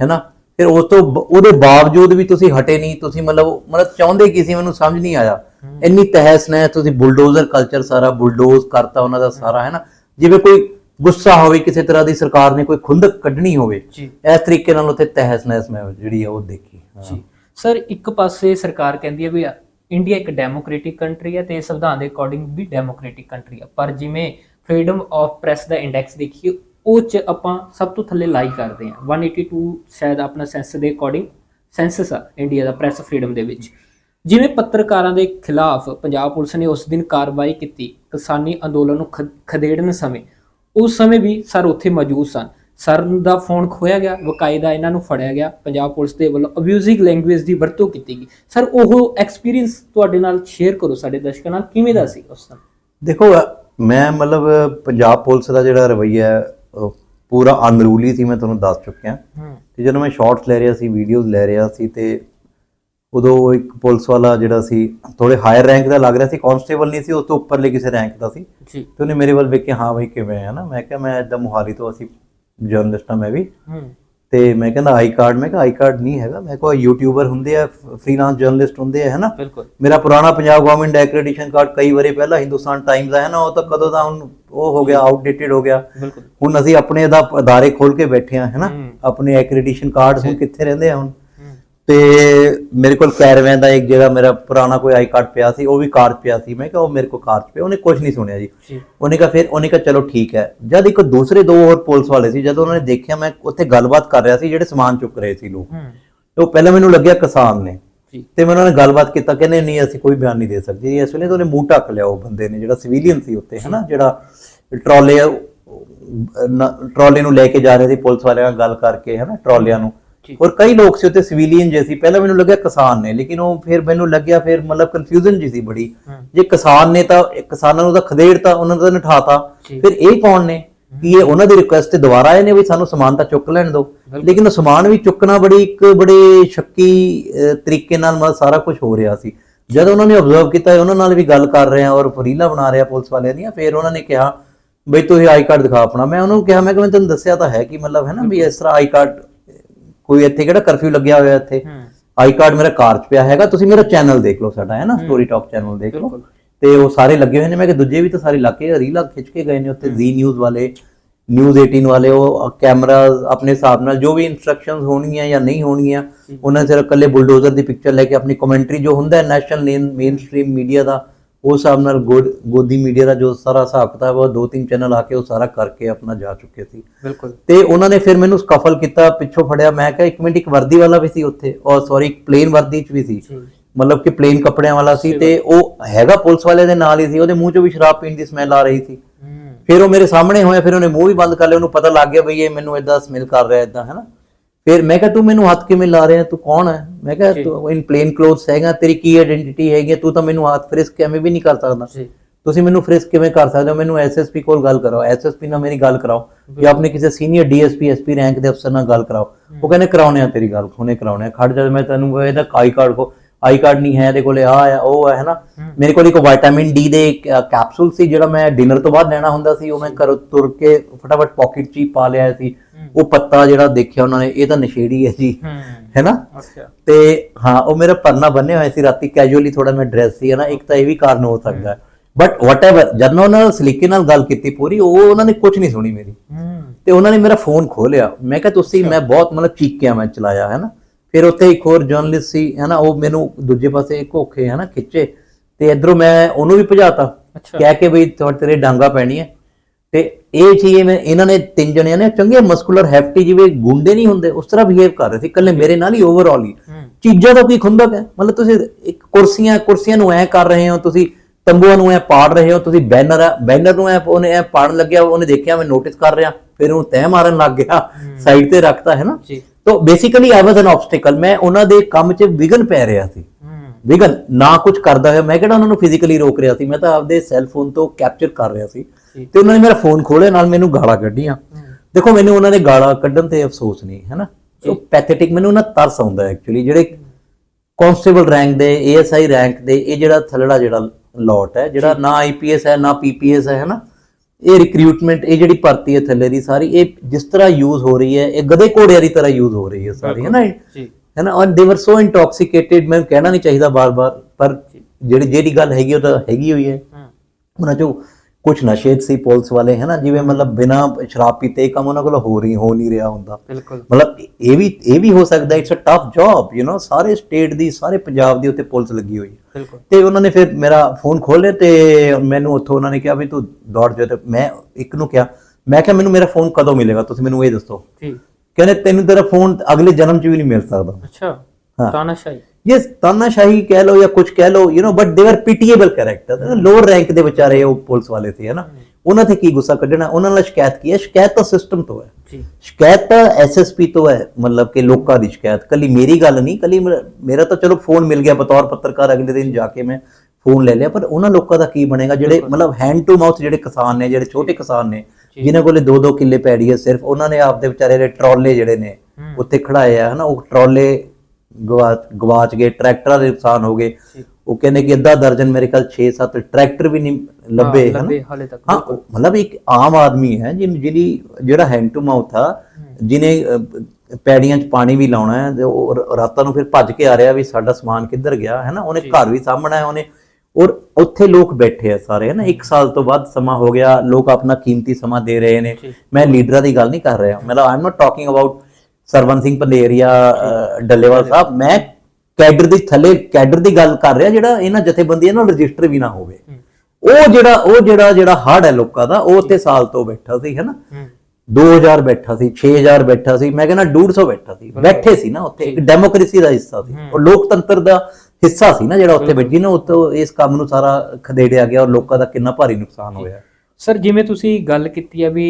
ਹੈਨਾ ਫਿਰ ਉਸ ਤੋਂ ਉਹਦੇ ਬਾਵਜੂਦ ਵੀ ਤੁਸੀਂ ਹਟੇ ਨਹੀਂ ਤੁਸੀਂ ਮਤਲਬ ਮਤਲਬ ਚਾਹੁੰਦੇ ਕੀ ਸੀ ਮੈਨੂੰ ਸਮਝ ਨਹੀਂ ਆਇਆ। ਇੰਨੀ ਤਹਿਸ ਨੇ ਤੁਸੀਂ ਬੁਲਡੋਜ਼ਰ ਕਲਚਰ ਸਾਰਾ ਬੁਲਡੋਜ਼ ਕਰਤਾ ਉਹਨਾਂ ਦਾ ਸਾਰਾ ਹੈ ਨਾ? ਜਿਵੇਂ ਕੋਈ ਗੁੱਸਾ ਹੋਵੇ ਕਿਸੇ ਤਰ੍ਹਾਂ ਦੀ ਸਰਕਾਰ ਨੇ ਕੋਈ ਖੁੰਦਕ ਕੱਢਣੀ ਹੋਵੇ ਇਸ ਤਰੀਕੇ ਨਾਲ ਉੱਥੇ ਤਹਿਸ ਨਹਿਸ ਮੈਂ ਜਿਹੜੀ ਉਹ ਦੇਖੀ ਸਰ ਇੱਕ ਪਾਸੇ ਸਰਕਾਰ ਕਹਿੰਦੀ ਹੈ ਵੀ ਇੰਡੀਆ ਇੱਕ ਡੈਮੋਕ੍ਰੈਟਿਕ ਕੰਟਰੀ ਹੈ ਤੇ ਸੰਵਿਧਾਨ ਦੇ ਅਕੋਰਡਿੰਗ ਵੀ ਡੈਮੋਕ੍ਰੈਟਿਕ ਕੰਟਰੀ ਹੈ ਪਰ ਜਿਵੇਂ ਫਰੀडम ਆਫ ਪ੍ਰੈਸ ਦਾ ਇੰਡੈਕਸ ਦੇਖੀਏ ਉਹ ਚ ਆਪਾਂ ਸਭ ਤੋਂ ਥੱਲੇ ਲਾਈ ਕਰਦੇ ਹਾਂ। 182 ਸ਼ਾਇਦ ਆਪਣਾ ਸੈਂਸ ਦੇ ਅਕੋਰਡਿੰਗ ਸੈਂਸਸ ਆ ਇੰਡੀਆ ਦਾ ਪ੍ਰੈਸ ਫਰੀडम ਦੇ ਵਿੱਚ। ਜਿਵੇਂ ਪੱਤਰਕਾਰਾਂ ਦੇ ਖਿਲਾਫ ਪੰਜਾਬ ਪੁਲਿਸ ਨੇ ਉਸ ਦਿਨ ਕਾਰਵਾਈ ਕੀਤੀ ਕਿਸਾਨੀ ਅੰਦੋਲਨ ਨੂੰ ਖਦੇੜਨ ਸਮੇਂ ਉਸ ਸਮੇਂ ਵੀ ਸਰ ਉੱਥੇ ਮੌਜੂਦ ਸਨ। ਸਰ ਦਾ ਫੋਨ ਖੋਇਆ ਗਿਆ ਵਕਾਇਦਾ ਇਹਨਾਂ ਨੂੰ ਫੜਿਆ ਗਿਆ ਪੰਜਾਬ ਪੁਲਿਸ ਦੇ ਵੱਲੋਂ ਅਬਿਊਜ਼ਿੰਗ ਲੈਂਗੁਏਜ ਦੀ ਵਰਤੋਂ ਕੀਤੀ ਗਈ। ਸਰ ਉਹ ਐਕਸਪੀਰੀਅੰਸ ਤੁਹਾਡੇ ਨਾਲ ਸ਼ੇਅਰ ਕਰੋ ਸਾਡੇ ਦਰਸ਼ਕਾਂ ਨਾਲ ਕਿਵੇਂ ਦਾ ਸੀ ਉਸ ਸਮੇਂ? ਦੇਖੋ ਮੈਂ ਮਤਲਬ ਪੰਜਾਬ ਪੁਲਿਸ ਦਾ ਜਿਹੜਾ ਰਵੱਈਆ ਹੈ ਪੂਰਾ ਅਨਰੂਲੀ ਸੀ ਮੈਂ ਤੁਹਾਨੂੰ ਦੱਸ ਚੁੱਕਿਆ। ਤੇ ਜਦੋਂ ਮੈਂ ਸ਼ਾਰਟਸ ਲੈ ਰਿਹਾ ਸੀ ਵੀਡੀਓਜ਼ ਲੈ ਰਿਹਾ ਸੀ ਤੇ ਉਦੋਂ ਇੱਕ ਪੁਲਿਸ ਵਾਲਾ ਜਿਹੜਾ ਸੀ ਥੋੜੇ ਹਾਇਰ ਰੈਂਕ ਦਾ ਲੱਗ ਰਿਹਾ ਸੀ ਕਾਂਸਟੇਬਲ ਨਹੀਂ ਸੀ ਉਸ ਤੋਂ ਉੱਪਰਲੇ ਕਿਸੇ ਰੈਂਕ ਦਾ ਸੀ। ਜੀ। ਤੇ ਉਹਨੇ ਮੇਰੇ ਵੱਲ ਵੇਖ ਕੇ ਹਾਂ ਬਈ ਕਿਵੇਂ ਹੈ ਨਾ? ਮੈਂ ਕਿਹਾ ਮੈਂ ਇਦਾਂ ਮੁਹਾਲੀ ਤੋਂ ਅਸੀਂ ਜਰਨਲਿਸਟ ਹਾਂ ਮੈਂ ਵੀ। ਤੇ ਮੈਂ ਕਹਿੰਦਾ ਆਈ ਕਾਰਡ? ਮੈਂ ਕਿਹਾ ਆਈ ਕਾਰਡ ਨਹੀਂ ਹੈਗਾ। ਮੈਂ ਕੋਈ ਯੂਟਿਊਬਰ ਹੁੰਦੇ ਆ ਫ੍ਰੀਲਾਂਸ ਜਰਨਲਿਸਟ ਹੁੰਦੇ ਆ ਹੈ ਨਾ? ਬਿਲਕੁਲ। ਮੇਰਾ ਪੁਰਾਣਾ ਪੰਜਾਬ ਗਵਰਨਮੈਂਟ ਐਕ੍ਰੈਡੀਟੇਸ਼ਨ ਕਾਰਡ ਕਈ ਵਾਰੀ ਪਹਿਲਾਂ ਹਿੰਦੁਸਤਾਨ ਟਾਈਮਸ ਹੈ ਨਾ ਉਹ ਤਾਂ ਕਦੋਂ ਦਾ ਹੁਣ ਉਹ ਹੋ ਗਿਆ ਆਊਟਡੇਟਡ ਹੋ ਗਿਆ। ਹੁਣ ਅਸੀਂ ਆਪਣੇ ਦਾ ਅਦਾਰੇ ਖੋਲ ਕੇ ਬੈਠੇ ਆ ਹੈ ਨਾ? ਹੂੰ। ਆਪਣੇ ਐਕ੍ਰੈਡੀਟੇਸ਼ਨ ਕਾਰਡ ਹੁਣ। ਕਿੱਥੇ ਰਹਿੰਦੇ ਆ ਹੁਣ? ਤੇ ਮੇਰੇ ਕੋਲ ਕੈਰਵੈਨ ਦਾ ਇੱਕ ਜਿਹੜਾ ਮੇਰਾ ਪੁਰਾਣਾ ਕੋਈ ਆਈ ਕਾਰਡ ਪਿਆ ਸੀ ਉਹ ਵੀ ਕਾਰਡ ਪਿਆ ਸੀ। ਮੈਂ ਕਿਹਾ ਉਹ ਮੇਰੇ ਕੋਲ ਕਾਰਡ ਪਿਆ ਉਹਨੇ ਕੁਝ ਨਹੀਂ ਸੁਣਿਆ ਜੀ। ਉਹਨੇ ਕਿਹਾ ਫਿਰ ਉਹਨੇ ਕਿਹਾ ਚਲੋ ਠੀਕ ਹੈ। ਜਦ ਇੱਕ ਦੂਸਰੇ ਦੋ ਹੋਰ ਪੁਲਿਸ ਵਾਲੇ ਸੀ ਜਦੋਂ ਉਹਨਾਂ ਨੇ ਦੇਖਿਆ ਮੈਂ ਉੱਥੇ ਗੱਲਬਾਤ ਕਰ ਰਿਹਾ ਸੀ ਜਿਹੜੇ ਸਮਾਨ ਚੁੱਕ ਰਹੇ ਸੀ ਲੋਕ। ਤੇ ਉਹ ਪਹਿਲਾਂ ਮੈਨੂੰ ਲੱਗਿਆ ਕਿਸਾਨ ਨੇ। ਤੇ ਮੈਂ ਉਹਨਾਂ ਨਾਲ ਗੱਲਬਾਤ ਕੀਤਾ ਕਹਿੰਦੇ ਨਹੀਂ ਅਸੀਂ ਕੋਈ ਬਿਆਨ ਨਹੀਂ ਦੇ ਸਕਦੇ। ਇਸ ਵੇਲੇ ਤਾਂ ਉਹਨੇ ਮੂੰਹ ਢੱਕ ਲਿਆ ਉਹ ਬੰਦੇ ਨੇ ਜਿਹੜਾ ਸਿਵੀਲੀਅਨ ਸੀ ਉੱਤੇ ਹਨਾ? ਜਿਹੜਾ ਟਰਾਲੇ ਟਰਾਲੇ ਨੂੰ ਲੈ ਕੇ ਜਾ ਰਹੇ ਸੀ ਪੁਲਿਸ ਵਾਲਿਆਂ ਨਾਲ ਗੱਲ ਕਰਕੇ ਹਨਾ ਟਰਾਲਿਆਂ ਨੂੰ। ਕਈ ਲੋਕ ਸੀ ਉੱਤੇ ਸਿਵਿਲੀਅਨ ਜੇ ਸੀ ਪਹਿਲਾਂ ਮੈਨੂੰ ਲੱਗਿਆ ਕਿਸਾਨ ਨੇ ਲੇਕਿਨ ਉਹ ਫਿਰ ਮੈਨੂੰ ਲੱਗਿਆ ਫਿਰ ਮਤਲਬ ਕਨਫਿਊਜ਼ਨ ਜੀ ਸੀ ਬੜੀ। ਜੇ ਕਿਸਾਨ ਨੇ ਤਾਂ ਕਿਸਾਨਾਂ ਨੂੰ ਤਾਂ ਖਦੇੜਤਾ ਉਹਨਾਂ ਨੂੰ ਤਾਂ ਨਠਾਤਾ। ਫਿਰ ਇਹ ਕੌਣ ਨੇ? ਕੀ ਇਹ ਉਹਨਾਂ ਦੀ ਰਿਕੁਐਸਟ ਤੇ ਦੁਬਾਰਾ ਆਏ ਨੇ ਵੀ ਸਾਨੂੰ ਸਮਾਨ ਤਾਂ ਚੁੱਕ ਲੈਣ ਦਿਓ। ਲੇਕਿਨ ਉਹ ਸਮਾਨ ਵੀ ਚੁੱਕਣਾ ਬੜੀ ਇੱਕ ਬੜੇ ਸ਼ੱਕੀ ਤਰੀਕੇ ਨਾਲ ਮਤਲਬ ਸਾਰਾ ਕੁਝ ਹੋ ਰਿਹਾ ਸੀ। ਜਦ ਉਹਨਾਂ ਨੇ ਆਬਜ਼ਰਵ ਕੀਤਾ ਉਹਨਾਂ ਨਾਲ ਵੀ ਗੱਲ ਕਰ ਰਹੇ ਆ ਔਰ ਰੀਲਾਂ ਬਣਾ ਰਿਹਾ ਪੁਲਿਸ ਵਾਲਿਆਂ ਦੀਆਂ ਫਿਰ ਉਹਨਾਂ ਨੇ ਕਿਹਾ ਬਈ ਤੁਸੀਂ ਆਈ ਕਾਰਡ ਦਿਖਾ ਆਪਣਾ। ਮੈਂ ਉਹਨਾਂ ਨੂੰ ਕਿਹਾ ਮੈਂ ਕਿ ਮੈਂ ਤੁਹਾਨੂੰ ਦੱਸਿਆ ਤਾਂ ਹੈ ਕਿ ਮਤਲਬ ਹੈ ਨਾ ਵੀ ਇਸ ਤਰ੍ਹਾਂ ਆਈ ਕਾਰਡ ਕੋਈ ਇੱਥੇ ਕਿਹੜਾ ਕਰਫਿਊ ਲੱਗਿਆ ਹੋਇਆ ਇੱਥੇ? ਆਈ ਕਾਰਡ ਮੇਰਾ ਕਾਰ 'ਚ ਪਿਆ ਹੈਗਾ ਤੁਸੀਂ ਮੇਰਾ ਚੈਨਲ ਦੇਖ ਲਓ ਸਾਡਾ ਹੈ ਨਾ? ਸਟੋਰੀ ਟਾਕ ਚੈਨਲ ਦੇਖ ਲਓ। ਤੇ ਉਹ ਸਾਰੇ ਲੱਗੇ ਹੋਏ ਨੇ ਮੈਂ ਕਿ ਦੂਜੇ ਵੀ ਤਾਂ ਸਾਰੇ ਲੱਗੇ ਰੀਲਾਂ ਖਿੱਚ ਕੇ ਗਏ ਨੇ ਉੱਥੇ ਜ਼ੀ ਨਿਊਜ਼ ਵਾਲੇ ਨਿਊਜ਼ 18 ਵਾਲੇ ਉਹ ਕੈਮਰਾ ਆਪਣੇ ਹਿਸਾਬ ਨਾਲ ਜੋ ਵੀ ਇਨਸਟਰਕਸ਼ਨਸ ਹੋਣਗੀਆਂ ਜਾਂ ਨਹੀਂ ਹੋਣਗੀਆਂ ਉਹਨਾਂ ਸਿਰ ਇਕੱਲੇ ਬੁਲਡੋਜ਼ਰ ਦੀ ਪਿਕਚਰ ਲੈ ਕੇ ਆਪਣੀ ਕਮੈਂਟਰੀ ਜੋ ਹੁੰਦਾ ਹੈ ਨੈਸ਼ਨਲ ਮੇਨ ਸਟ੍ਰੀਮ ਮੀਡੀਆ ਦਾ ਉਸ ਹਿਸਾਬ ਨਾਲ ਗੋਦ- ਮੀਡੀਆ ਦਾ ਜੋ ਸਾਰਾ ਹਿਸਾਬ ਕਿਤਾਬ ਉਹ ਦੋ ਤਿੰਨ ਚੈਨਲ ਆ ਕੇ ਉਹ ਸਾਰਾ ਕਰਕੇ ਆਪਣਾ ਜਾ ਚੁੱਕੇ ਸੀ। ਬਿਲਕੁਲ। ਤੇ ਉਹਨਾਂ ਨੇ ਫਿਰ ਮੈਨੂੰ ਸਕਫਲ ਕੀਤਾ ਪਿੱਛੋਂ ਫੜਿਆ। ਮੈਂ ਕਿਹਾ ਇੱਕ ਮਿੰਟ ਇੱਕ ਵਰਦੀ ਵਾਲਾ ਵੀ ਸੀ ਉੱਥੇ। ਔਰ ਸੌਰੀ ਇੱਕ ਪਲੇਨ ਵਰਦੀ ਚ ਵੀ ਸੀ। ਮਤਲਬ ਕਿ ਪਲੇਨ ਕੱਪੜਿਆਂ ਵਾਲਾ ਸੀ ਤੇ ਉਹ ਹੈਗਾ ਪੁਲਿਸ ਵਾਲੇ ਦੇ ਨਾਲ ਹੀ ਸੀ। ਉਹਦੇ ਮੂੰਹ ਚੋਂ ਵੀ ਸ਼ਰਾਬ ਪੀਣ ਦੀ ਸਮੈਲ ਆ ਰਹੀ ਸੀ। ਫਿਰ ਉਹ ਮੇਰੇ ਸਾਹਮਣੇ ਹੋਇਆ ਫਿਰ ਉਹਨੇ ਮੂੰਹ ਵੀ ਬੰਦ ਕਰ ਲਿਆ। ਉਹਨੂੰ ਪਤਾ ਲੱਗ ਗਿਆ ਬਈ ਇਹ ਮੈਨੂੰ ਇਦਾਂ ਸਮੈਲ ਕਰ ਰਿਹਾ ਇਦਾਂ ਹੈਨਾ ਫਿਰ ਮੈਂ ਕਿਹਾ ਤੂੰ ਮੈਨੂੰ ਹੱਥ ਕਿਵੇਂ ਲਾ ਰਿਹਾ? ਤੂੰ ਕੌਣ ਹੈ? ਮੈਂ ਕਿਹਾ ਤੂੰ ਇਨ ਪਲੇਨ ਕਲੋਥਸ ਹੈਗਾ ਤੇਰੀ ਕੀ ਆਇਡੈਂਟੀਟੀ ਹੈਗੀ? ਤੂੰ ਤਾਂ ਮੈਨੂੰ ਹੱਥ ਫ੍ਰਿਸਕ ਕਿਵੇਂ ਵੀ ਨਹੀਂ ਕਰ ਸਕਦਾ। ਤੁਸੀਂ ਮੈਨੂੰ ਫ੍ਰਿਸਕ ਕਿਵੇਂ ਕਰ ਸਕਦੇ ਹੋ? ਮੈਨੂੰ ਐਸਐਸਪੀ ਕੋਲ ਗੱਲ ਕਰਾਓ। ਐਸਐਸਪੀ ਨਾਲ ਮੇਰੀ ਗੱਲ ਕਰਾਓ ਜਾਂ ਆਪਣੇ ਕਿਸੇ ਸੀਨੀਅਰ ਡੀਐਸਪੀ ਐਸਪੀ ਰੈਂਕ ਦੇ ਅਫਸਰ ਨਾਲ ਗੱਲ ਕਰਾਓ। ਉਹ ਕਹਿੰਦੇ ਕਰਾਉਣੇ ਆ ਤੇਰੀ ਗੱਲ ਹੁਣੇ ਕਰਾਉਣੇ ਆ ਖੜ ਜਾ ਮੈਂ ਤੈਨੂੰ ਇਹਦਾ ਆਈ ਕਾਰਡ ਕੋ ਆਈ ਕਾਰਡ ਨਹੀਂ ਹੈ ਇਹਦੇ ਕੋਲੇ ਆ ਆ ਉਹ ਹੈ। ਨਾ ਮੇਰੇ ਕੋਲ ਇੱਕ ਵਿਟਾਮਿਨ ਡੀ ਦੇ ਕੈਪਸੂਲ ਸੀ ਜਿਹੜਾ ਮੈਂ ਡਿਨਰ ਤੋਂ ਬਾਅਦ ਲੈਣਾ ਹੁੰਦਾ ਸੀ ਉਹ ਮੈਂ ਘਰੋਂ ਤੁਰ ਕੇ ਫਟਾਫਟ ਪਾਕਟ 'ਚ ਹੀ ਪਾ ਲਿਆ ਸੀ। ਉਹ ਪੱਤਾ ਜਿਹੜਾ ਦੇਖਿਆ ਉਹਨਾਂ ਨੇ ਇਹ ਤਾਂ ਨਸ਼ੇੜੀ ਹੈ ਜੀ ਹੂੰ। ਹੈ ਨਾ ਅੱਛਾ। ਤੇ ਹਾਂ ਉਹ ਮੇਰਾ ਪਰਨਾ ਬੰਨਿਆ ਹੋਇਆ ਸੀ ਰਾਤੀ ਕੈਜੂਅਲੀ ਥੋੜਾ ਮੈਂ ਡਰੈਸ ਸੀ ਹੈ ਨਾ ਇੱਕ ਤਾਂ ਇਹ ਵੀ ਕਾਰਨ ਹੋ ਸਕਦਾ। ਬਟ ਵਟਐਵਰ ਜਦ ਮੈਂ ਉਹਨਾਂ ਨਾਲ ਸਲੀਕੇ ਨਾਲ ਗੱਲ ਕੀਤੀ ਪੂਰੀ ਉਹ ਉਹਨਾਂ ਨੇ ਕੁਝ ਨਹੀਂ ਸੁਣੀ ਮੇਰੀ। ਤੇ ਉਹਨਾਂ ਨੇ ਮੇਰਾ ਫੋਨ ਖੋਲਿਆ ਮੈਂ ਕਿਹਾ ਤੁਸੀਂ ਮੈਂ ਬਹੁਤ ਮਤਲਬ ਚੀਕਿਆ ਮੈਂ ਚਲਾਇਆ ਹੈ ਨਾ ਫਿਰ ਉੱਥੇ ਇੱਕ ਹੋਰ ਜਰਨਲਿਸਟ ਸੀ ਹੈ ਨਾ ਉਹ ਮੈਨੂੰ ਦੂਜੇ ਪਾਸੇ ਘੋਖੇ ਹੈ ਨਾ ਖਿੱਚੇ ਤੇ ਇਧਰੋਂ ਮੈਂ ਉਹਨੂੰ ਵੀ ਭਜਾਤਾ ਕਹਿ ਕੇ ਵੀ ਤੁਹਾਡੇ ਤੇਰੇ ਡਾਂਗਾ ਪੈਣੀ ਹੈ। ਤੇ ਇਹ ਚੀਜ਼ ਮੈਂ ਇਹਨਾਂ ਨੇ ਤਿੰਨ ਜਣਿਆਂ ਨੇ ਚੰਗੇ ਮਸਕੂਲਰ ਹੈਫਟੀ ਜਿਵੇਂ ਗੁੰਡੇ ਨਹੀਂ ਹੁੰਦੇ ਉਸ ਤਰ੍ਹਾਂ ਬਿਹੇਵ ਕਰ ਰਹੇ ਸੀ ਇਕੱਲੇ ਮੇਰੇ ਨਾਲ ਹੀ ਓਵਰਆਲ ਹੀ। ਚੀਜ਼ਾਂ ਦਾ ਕੀ ਖੁੰਦਕ ਹੈ ਮਤਲਬ ਤੁਸੀਂ ਇੱਕ ਕੁਰਸੀਆਂ ਕੁਰਸੀਆਂ ਨੂੰ ਐ ਕਰ ਰਹੇ ਹੋ ਤੁਸੀਂ ਤੰਬੂਆਂ ਨੂੰ ਐ ਪਾੜ ਰਹੇ ਹੋ ਤੁਸੀਂ ਬੈਨਰ ਬੈਨਰ ਨੂੰ ਐ ਉਹਨੇ ਐ ਪਾੜਨ ਲੱਗਿਆ ਉਹਨੇ ਦੇਖਿਆ ਮੈਂ ਨੋਟਿਸ ਕਰ ਰਿਹਾ। ਫਿਰ ਉਹਨੂੰ ਤਹਿ ਮਾਰਨ ਲੱਗ ਗਿਆ ਸਾਈਡ ਤੇ ਰੱਖਤਾ ਹੈ ਨਾ? ਜੀ। ਤੋ ਬੇਸਿਕਲੀ ਆਈ ਵਾਸ ਐਨ ਆਬਸਟੀਕਲ ਮੈਂ ਉਹਨਾਂ ਦੇ ਕੰਮ 'ਚ ਵਿਗਨ ਪੈ ਰਿਹਾ ਸੀ। ਹੂੰ। ਵਿਗਨ ਨਾ ਕੁਝ ਕਰਦਾ ਹੋਇਆ। ਮੈਂ ਕਿਹੜਾ ਉਹਨਾਂ ਨੂੰ ਫਿਜ਼ੀਕਲੀ ਰੋਕ ਰਿਹਾ ਸੀ? ਮੈਂ ਤਾਂ ਆਪਦੇ ਸੈੱਲ ਫੋਨ ਤੋਂ ਕੈਪਚਰ ਕਰ ਰਿਹਾ ਸੀ। ਤੇ ਉਹਨਾਂ ਨੇ ਮੇਰਾ ਫੋਨ ਖੋਲਿਆ ਨਾਲ ਮੈਨੂੰ ਗਾਲਾਂ ਕੱਢੀਆਂ। ਦੇਖੋ ਮੈਨੂੰ ਉਹਨਾਂ ਦੇ ਗਾਲਾਂ ਕੱਢਣ ਤੇ ਅਫਸੋਸ ਨਹੀਂ ਹੈ ਨਾ? ਸੋ ਪੈਥੇਟਿਕ ਮੈਨੂੰ ਨਾ ਤਰਸ ਆਉਂਦਾ ਐਕਚੁਅਲੀ ਜਿਹੜੇ ਕਨਸਟੇਬਲ ਰੈਂਕ ਦੇ ਏਐਸਆਈ ਰੈਂਕ ਦੇ ਇਹ ਜਿਹੜਾ ਥੱਲੜਾ ਜਿਹੜਾ ਲੋਟ ਹੈ ਜਿਹੜਾ ਨਾ ਆਈਪੀਐਸ ਹੈ ਨਾ ਪੀਪੀਐਸ ਹੈ ਨਾ? ਇਹ ਰਿਕਰੂਟਮੈਂਟ ਇਹ ਜਿਹੜੀ ਭਰਤੀ ਹੈ ਥੱਲੇ ਦੀ ਸਾਰੀ ਇਹ ਜਿਸ ਤਰ੍ਹਾਂ ਯੂਜ਼ ਹੋ ਰਹੀ ਹੈ ਇਹ ਗਧੇ ਘੋੜਿਆਂ ਦੀ ਤਰ੍ਹਾਂ ਯੂਜ਼ ਹੋ ਰਹੀ ਹੈ ਸਾਰੀ ਹੈ ਨਾ ਜੀ। ਹੈ ਨਾ? ਔਰ ਦੇ ਵਰ ਸੋ ਇੰਟੌਕਸੀਕੇਟਿਡ ਮੈਂ ਕਹਿਣਾ ਨਹੀਂ ਚਾਹੀਦਾ ਬਾਰ-ਬਾਰ ਪਰ ਜਿਹੜੀ ਜਿਹੜੀ ਗੱਲ ਹੈਗੀ ਉਹ ਤਾਂ ਹੈਗੀ ਹੋਈ ਹੈ। ਹੂੰ। ਉਹਨਾਂ ਚੋਂ ਕੁਝ ਨਸ਼ੇ 'ਚ ਸੀ ਪੁਲਿਸ ਵਾਲੇ ਹੈ ਨਾ ਜਿਵੇਂ ਮਤਲਬ ਬਿਨਾ ਸ਼ਰਾਬ ਪੀਤੇ ਕੰਮ ਉਹਨਾਂ ਕੋਲ ਹੋ ਰਹੀ ਹੋ ਨਹੀਂ ਰਿਹਾ ਹੁੰਦਾ। ਬਿਲਕੁਲ। ਮਤਲਬ ਇਹ ਵੀ ਇਹ ਵੀ ਹੋ ਸਕਦਾ it's a tough job you know ਸਾਰੇ ਸਟੇਟ ਦੀ ਸਾਰੇ ਪੰਜਾਬ ਦੀ ਉੱਤੇ ਪੁਲਿਸ ਲੱਗੀ ਹੋਈ ਹੈ। ਬਿਲਕੁਲ। ਤੇ ਉਹਨਾਂ ਨੇ ਫਿਰ ਮੇਰਾ ਫੋਨ ਖੋਲ੍ਹੇ ਤੇ ਮੈਨੂੰ ਉੱਥੋਂ ਉਹਨਾਂ ਨੇ ਕਿਹਾ ਵੀ ਤੂੰ ਦੌੜ ਜਾ ਤੇ ਮੈਂ ਇੱਕ ਨੂੰ ਕਿਹਾ ਮੈਂ ਕਿਹਾ ਮੈਨੂੰ ਮੇਰਾ ਫੋਨ ਕਦੋਂ ਮਿਲੇਗਾ ਤੁਸੀਂ ਮੈਨੂੰ ਇਹ ਦੱਸੋ। ਜੀ ਕਹਿੰਦੇ ਤੈਨੂੰ ਤੇਰਾ ਫੋਨ ਅਗਲੇ ਜਨਮ 'ਚ ਵੀ ਨਹੀਂ ਮਿਲ ਸਕਦਾ। ਅੱਛਾ ਹਾਂ। ਤਾਨਾਸ਼ਾਹੀ। ਯਸ ਤਾਨਾਸ਼ਾਹੀ ਕਹਿ ਲੋ ਜਾਂ ਕੁਝ ਕਹਿ ਲੋ you know but they are pitiable character lower rank ਦੇ ਵਿਚਾਰੇ ਉਹ ਪੁਲਿਸ ਵਾਲੇ ਸੀ ਹੈ ਨਾ? ਉਹਨਾਂ ਤੇ ਕੀ ਗੁੱਸਾ ਕੱਢਣਾ? ਉਹਨਾਂ ਨਾਲ ਸ਼ਿਕਾਇਤ ਕੀ ਹੈ? ਸ਼ਿਕਾਇਤ ਤਾਂ ਸਿਸਟਮ ਤੋਂ ਹੈ। ਜੀ। ਸ਼ਿਕਾਇਤ ਤਾਂ ਐਸਐਸਪੀ ਤੋਂ ਹੈ ਮਤਲਬ ਕਿ ਲੋਕਾਂ ਦੀ ਸ਼ਿਕਾਇਤ। ਕੱਲੀ ਮੇਰੀ ਗੱਲ ਨਹੀਂ ਕੱਲੀ ਮੇਰਾ ਤਾਂ ਚਲੋ ਫੋਨ ਮਿਲ ਗਿਆ ਬਤੌਰ ਪੱਤਰਕਾਰ ਅਗਲੇ ਦਿਨ ਜਾ ਕੇ ਮੈਂ ਫੋਨ ਲੈ ਲਿਆ ਪਰ ਉਹਨਾਂ ਲੋਕਾਂ ਦਾ ਕੀ ਬਣੇਗਾ? ਜਿਹੜੇ ਮਤਲਬ ਹੈਂਡ ਟੂ ਮਾਊਥ ਜਿਹੜੇ ਕਿਸਾਨ ਨੇ ਜਿਹੜੇ ਛੋਟੇ ਕਿਸਾਨ ਨੇ ਜਿਨ੍ਹਾਂ ਕੋਲੇ 2-2 ਕਿੱਲੇ ਪੈੜੀ ਹੈ ਸਿਰਫ ਉਹਨਾਂ ਨੇ ਆਪਦੇ ਵਿਚਾਰੇ ਦੇ ਟਰਾਲੇ ਜਿਹੜੇ ਨੇ ਉੱਥੇ ਖੜਾਏ ਆ ਹਨਾ ਉਹ ਟਰਾਲੇ ਗਵਾਚ ਗਏ ਟਰੈਕਟਰਾਂ ਦੇ ਨੁਕਸਾਨ ਹੋ ਗਏ। ਉਹ ਕਹਿੰਦੇ ਕਿ ਅੱਧਾ ਦਰਜਨ ਮੇਰੇ ਖਿਆਲ 6-7 ਟਰੈਕਟਰ ਵੀ ਨਹੀਂ ਲੱਭੇ ਹਨਾ? ਹਾਂ ਮਤਲਬ ਇੱਕ ਆਮ ਆਦਮੀ ਹੈ ਜਿਨ ਜਿਹਦੀ ਜਿਹੜਾ ਹੈਂਡ ਟੂ ਮਾਊਥ ਆ ਅਹ, ਪੈੜੀਆਂ 'ਚ ਪਾਣੀ ਵੀ ਲਾਉਣਾ ਹੈ ਤੇ ਉਹ ਰਾਤਾਂ ਨੂੰ ਫਿਰ ਭੱਜ ਕੇ ਆ ਰਿਹਾ ਵੀ ਸਾਡਾ ਸਮਾਨ ਕਿੱਧਰ ਗਿਆ ਹੈ ਨਾ ਉਹਨੇ ਘਰ ਵੀ ਸਾਹਮਣਾ ਹੈ ਉਹਨੇ ਔਰ ਉੱਥੇ ਲੋਕ ਬੈਠੇ ਆ ਸਾਰੇ ਹੈ ਨਾ ਇੱਕ ਸਾਲ ਤੋਂ ਬਾਅਦ ਸਮਾਂ ਹੋ ਗਿਆ ਲੋਕ ਆਪਣਾ ਕੀਮਤੀ ਸਮਾਂ ਦੇ ਰਹੇ ਨੇ। ਮੈਂ ਲੀਡਰਾਂ ਦੀ ਗੱਲ ਨਹੀਂ ਕਰ ਰਿਹਾ। ਮਤਲਬ I am not talking about Sarwan Singh Pandheria uh, Dallewal Sahib ਮੈਂ ਕੈਡਰ ਦੀ ਥੱਲੇ ਕੈਡਰ ਦੀ ਗੱਲ ਕਰ ਰਿਹਾ ਜਿਹੜਾ ਇਹਨਾਂ ਜਥੇਬੰਦੀਆਂ ਨਾਲ ਰਜਿਸਟਰ ਵੀ ਨਾ ਹੋਵੇ। ਉਹ ਜਿਹੜਾ ਉਹ ਜਿਹੜਾ ਜਿਹੜਾ ਹੜ ਹੈ ਲੋਕਾਂ ਦਾ ਉਹ ਉੱਥੇ ਸਾਲ ਤੋਂ ਬੈਠਾ ਸੀ ਹੈ। ਨਾ ਹੂੰ 2000 ਬੈਠਾ ਸੀ 6000 ਬੈਠਾ ਸੀ ਮੈਂ ਕਹਿੰਦਾ 150 ਬੈਠਾ ਸੀ। ਬੈਠੇ ਸੀ ਨਾ ਉੱਥੇ ਇੱਕ ਡੈਮੋਕ੍ਰੇਸੀ ਦਾ ਹਿੱਸਾ ਸੀ। ਉਹ ਲੋਕਤੰਤਰ ਦਾ ਹਿੱਸਾ ਸੀ ਨਾ ਜਿਹੜਾ ਉੱਥੇ ਬੈਠੀ ਨਾ ਉੱਥੇ ਇਸ ਕੰਮ ਨੂੰ ਸਾਰਾ ਖਦੇੜਿਆ ਗਿਆ ਔਰ ਲੋਕਾਂ ਦਾ ਕਿੰਨਾ ਭਾਰੀ ਨੁਕਸਾਨ ਹੋਇਆ। ਸਰ ਜਿਵੇਂ ਤੁਸੀਂ ਗੱਲ ਕੀਤੀ ਹੈ ਵੀ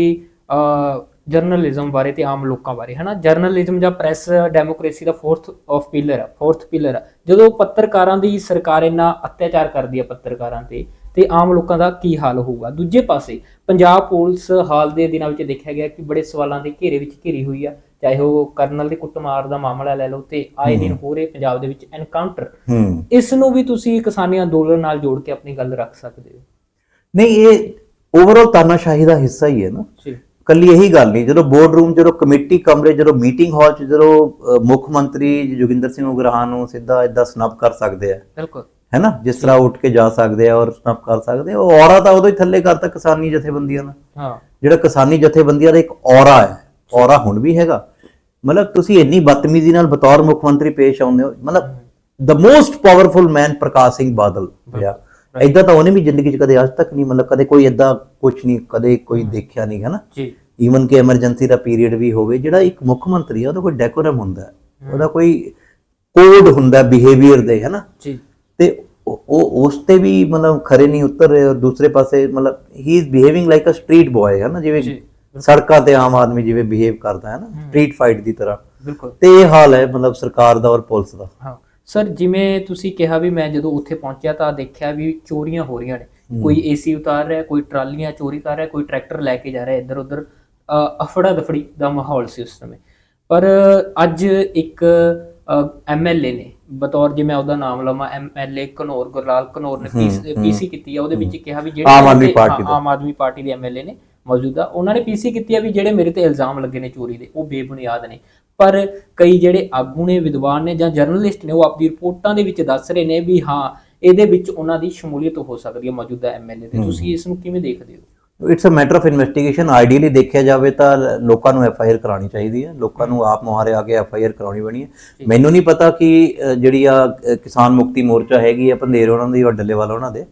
ਜਰਨਲਿਜ਼ਮ ਬਾਰੇ ਤੇ ਆਮ ਲੋਕਾਂ ਬਾਰੇ ਹਨਾ? ਜਰਨਲਿਜ਼ਮ ਜਾਂ ਪ੍ਰੈਸ ਡੈਮੋਕ੍ਰੇਸੀ ਦਾ ਫੋਰਥ ਆਫ ਪਿਲਰ ਆ ਫੋਰਥ ਪਿਲਰ ਆ। ਜਦੋਂ ਪੱਤਰਕਾਰਾਂ ਦੀ ਸਰਕਾਰ ਇੰਨਾ ਅਤਿਆਚਾਰ ਕਰਦੀ ਹੈ ਪੱਤਰਕਾਰਾਂ ਤੇ ਤੇ ਆਮ ਲੋਕਾਂ ਦਾ ਕੀ ਹਾਲ ਹੋਊਗਾ? ਦੂਜੇ ਪਾਸੇ ਪੰਜਾਬ ਪੁਲਿਸ ਹਾਲ ਦੇ ਦਿਨਾਂ ਵਿੱਚ ਦੇਖਿਆ ਗਿਆ ਕਿ ਬੜੇ ਸਵਾਲਾਂ ਦੇ ਘੇਰੇ ਵਿੱਚ ਘਿਰੀ ਹੋਈ ਆ। ਚਾਹੇ ਉਹ ਕਰਨਲ ਦੇ ਕੁੱਟਮਾਰ ਦਾ ਮਾਮਲਾ ਲੈ ਲਓ ਤੇ ਆਏ ਦਿਨ ਹੋ। ਰਹੇ ਪੰਜਾਬ ਦੇ ਵਿੱਚ ਐਨਕਾਊਂਟਰ ਇਸ ਨੂੰ ਵੀ ਤੁਸੀਂ ਕਿਸਾਨੀ ਅੰਦੋਲਨ ਨਾਲ ਜੋੜ ਕੇ ਆਪਣੀ ਗੱਲ ਰੱਖ ਸਕਦੇ ਹੋ? ਨਹੀਂ ਇਹ ਓਵਰਆਲ ਤਾਨਾਸ਼ਾਹੀ ਦਾ ਹਿੱਸਾ ਹੀ ਹੈ ਨਾ। ਕੱਲੀ ਇਹੀ ਗੱਲ ਨਹੀਂ। ਜਦੋਂ ਬੋਰਡ ਰੂਮ ਜਦੋਂ ਕਮੇਟੀ ਕਮਰੇ ਜਦੋਂ ਮੀਟਿੰਗ ਹਾਲ 'ਚ ਜਦੋਂ ਮੁੱਖ ਮੰਤਰੀ ਜੋਗਿੰਦਰ ਸਿੰਘ ਉਗਰਾਹਾਂ ਨੂੰ ਸਿੱਧਾ ਇਦਾਂ ਸਨੱਪ ਕਰ ਸਕਦੇ ਆ। ਬਿਲਕੁਲ। ਹੈ ਨਾ ਜਿਸ ਤਰ੍ਹਾਂ ਉੱਠ ਕੇ ਜਾ ਸਕਦੇ ਆ ਔਰ ਸਨੱਪ ਕਰ ਸਕਦੇ ਆ। ਉਹ ਔਰਾ ਤਾਂ ਉਦੋਂ ਹੀ ਥੱਲੇ ਕਰਤਾ ਕਿਸਾਨੀ ਜਥੇਬੰਦੀਆਂ ਨੇ ਹਾਂ। ਜਿਹੜਾ ਕਿਸਾਨੀ ਜਥੇਬੰਦੀਆਂ ਦਾ ਇੱਕ ਔਰਾ ਹੈ। ਔਰਾ ਹੁਣ ਵੀ ਹੈਗਾ। ਮਤਲਬ ਤੁਸੀਂ ਇੰਨੀ ਬਦਤਮੀਜ਼ੀ ਨਾਲ ਬਤੌਰ ਮੁੱਖ ਮੰਤਰੀ ਪੇਸ਼ ਆਉਂਦੇ ਹੋ। ਮਤਲਬ the most powerful man Parkash Singh Badal ਹੋਇਆ ਇਦਾਂ ਤਾਂ ਉਹਨੇ ਵੀ ਜ਼ਿੰਦਗੀ 'ਚ ਕਦੇ ਅੱਜ ਤੱਕ ਨਹੀਂ ਮਤਲਬ ਕਦੇ ਕੋਈ ਇਦਾਂ ਕੁਝ ਨਹੀਂ ਕਦੇ ਕੋਈ ਦੇਖਿਆ ਨਹੀਂ ਹੈ ਨਾ ਜੀ। ਈਵਨ ਕਿ ਐਮਰਜੈਂਸੀ ਦਾ ਪੀਰੀਅਡ ਵੀ ਹੋਵੇ ਜਿਹੜਾ ਇੱਕ ਮੁੱਖ ਮੰਤਰੀ ਆ ਉਹਦਾ ਕੋਈ ਡੈਕੋਰਮ ਹੁੰਦਾ। ਉਹਦਾ ਕੋਈ ਕੋਡ ਹੁੰਦਾ ਬਿਹੇਵੀਅਰ ਦੇ ਹੈ ਨਾ ਜੀ। ਤੇ ਉਹ ਉਸ ਤੇ ਵੀ ਮਤਲਬ ਖਰੇ ਨਹੀਂ ਉਤਰ ਰਹੇ ਔਰ ਦੂਸਰੇ ਪਾਸੇ ਮਤਲਬ he is behaving like a street boy ਹੈ ਨਾ ਜਿਵੇਂ ਸੜਕਾਂ ਤੇ ਆਮ ਆਦਮੀ ਜਿਵੇਂ ਬਿਹੇਵ ਕਰਦਾ ਹੈ ਨਾ ਸਟਰੀਟ ਫਾਈਟ ਦੀ ਤਰ੍ਹਾਂ। ਬਿਲਕੁਲ। ਤੇ ਇਹ ਹਾਲ ਹੈ ਮਤਲਬ ਸਰਕਾਰ ਦਾ ਔਰ ਪੁਲਿਸ ਦਾ। ਹਾਂ। ਸਰ ਜਿਵੇਂ ਤੁਸੀਂ ਕਿਹਾ ਵੀ ਮੈਂ ਜਦੋਂ ਉੱਥੇ ਪਹੁੰਚਿਆ ਤਾਂ ਦੇਖਿਆ ਵੀ ਚੋਰੀਆਂ ਹੋ ਰਹੀਆਂ ਨੇ। ਕੋਈ ਏਸੀ ਉਤਾਰ ਰਿਹਾ ਕੋਈ ਟਰਾਲੀਆਂ ਚੋਰੀ ਕਰ ਰਿਹਾ ਕੋਈ ਟਰੈਕਟਰ ਲੈ ਕੇ ਜਾ ਰਿਹਾ ਇੱਧਰ ਉੱਧਰ ਅਫੜਾ ਦਫੜੀ ਦਾ ਮਾਹੌਲ ਸੀ ਉਸ ਸਮੇਂ। ਪਰ ਅੱਜ ਇੱਕ ਐਮਐਲਏ ਨੇ ਬਤੌਰ ਜੇ ਮੈਂ ਉਹਦਾ ਨਾਮ ਲਵਾਂ ਐਮਐਲਏ ਕਨੌਰ ਗੁਰਲਾਲ ਕਨੌਰ ਨੇ ਪੀਸੀ ਕੀਤੀ ਆ। ਉਹਦੇ ਵਿੱਚ ਕਿਹਾ ਵੀ ਜਿਹੜੇ ਆਮ ਆਦਮੀ ਪਾਰਟੀ ਆਮ ਆਦਮੀ ਪਾਰਟੀ ਦੇ ਐਮਐਲਏ ਨੇ ਮੌਜੂਦਾ। ਉਹਨਾਂ ਨੇ ਪੀਸੀ ਕੀਤੀ ਆ ਵੀ ਜਿਹੜੇ ਮੇਰੇ ਤੇ ਇਲਜ਼ਾਮ ਲੱਗੇ ਨੇ ਚੋਰੀ ਦੇ ਉਹ ਬੇਬੁਨਿਆਦ ਨੇ। ਪਰ ਕਈ ਜਿਹੜੇ ਆਗੂ ਨੇ ਵਿਦਵਾਨ ਨੇ ਜਾਂ ਜਰਨਲਿਸਟ ਨੇ ਉਹ ਆਪਣੀ ਰਿਪੋਰਟਾਂ ਦੇ ਵਿੱਚ ਦੱਸ ਰਹੇ ਨੇ ਵੀ ਹਾਂ ਇਹਦੇ ਵਿੱਚ ਉਹਨਾਂ ਦੀ ਸ਼ਮੂਲੀਅਤ ਹੋ ਸਕਦੀ ਹੈ ਮੌਜੂਦਾ ਐਮਐਲਏ ਤੇ। ਤੁਸੀਂ ਇਸ ਨੂੰ ਕਿਵੇਂ ਦੇਖਦੇ ਹੋ? It's a matter of investigation ideally ਦੇਖਿਆ ਜਾਵੇ ਤਾਂ ਲੋਕਾਂ ਨੂੰ ਐਫ ਆਈ ਆਰ ਕਰਾਉਣੀ ਚਾਹੀਦੀ ਹੈ। ਲੋਕਾਂ ਨੂੰ ਆਪ ਮੁਹਾਰੇ ਆ ਕੇ ਐਫ ਆਈ ਆਰ ਕਰਾਉਣੀ ਬਣੀ ਹੈ। ਮੈਨੂੰ ਨਹੀਂ ਪਤਾ ਕਿ ਜਿਹੜੀ ਆ ਕਿਸਾਨ ਮੁਕਤੀ ਮੋਰਚਾ ਹੈਗੀ ਆ ਪੰਧੇਰ ਉਹਨਾਂ ਦੀ ਔਰ ਡੱਲੇਵਾਲ ਉਹਨਾਂ ਦੇ।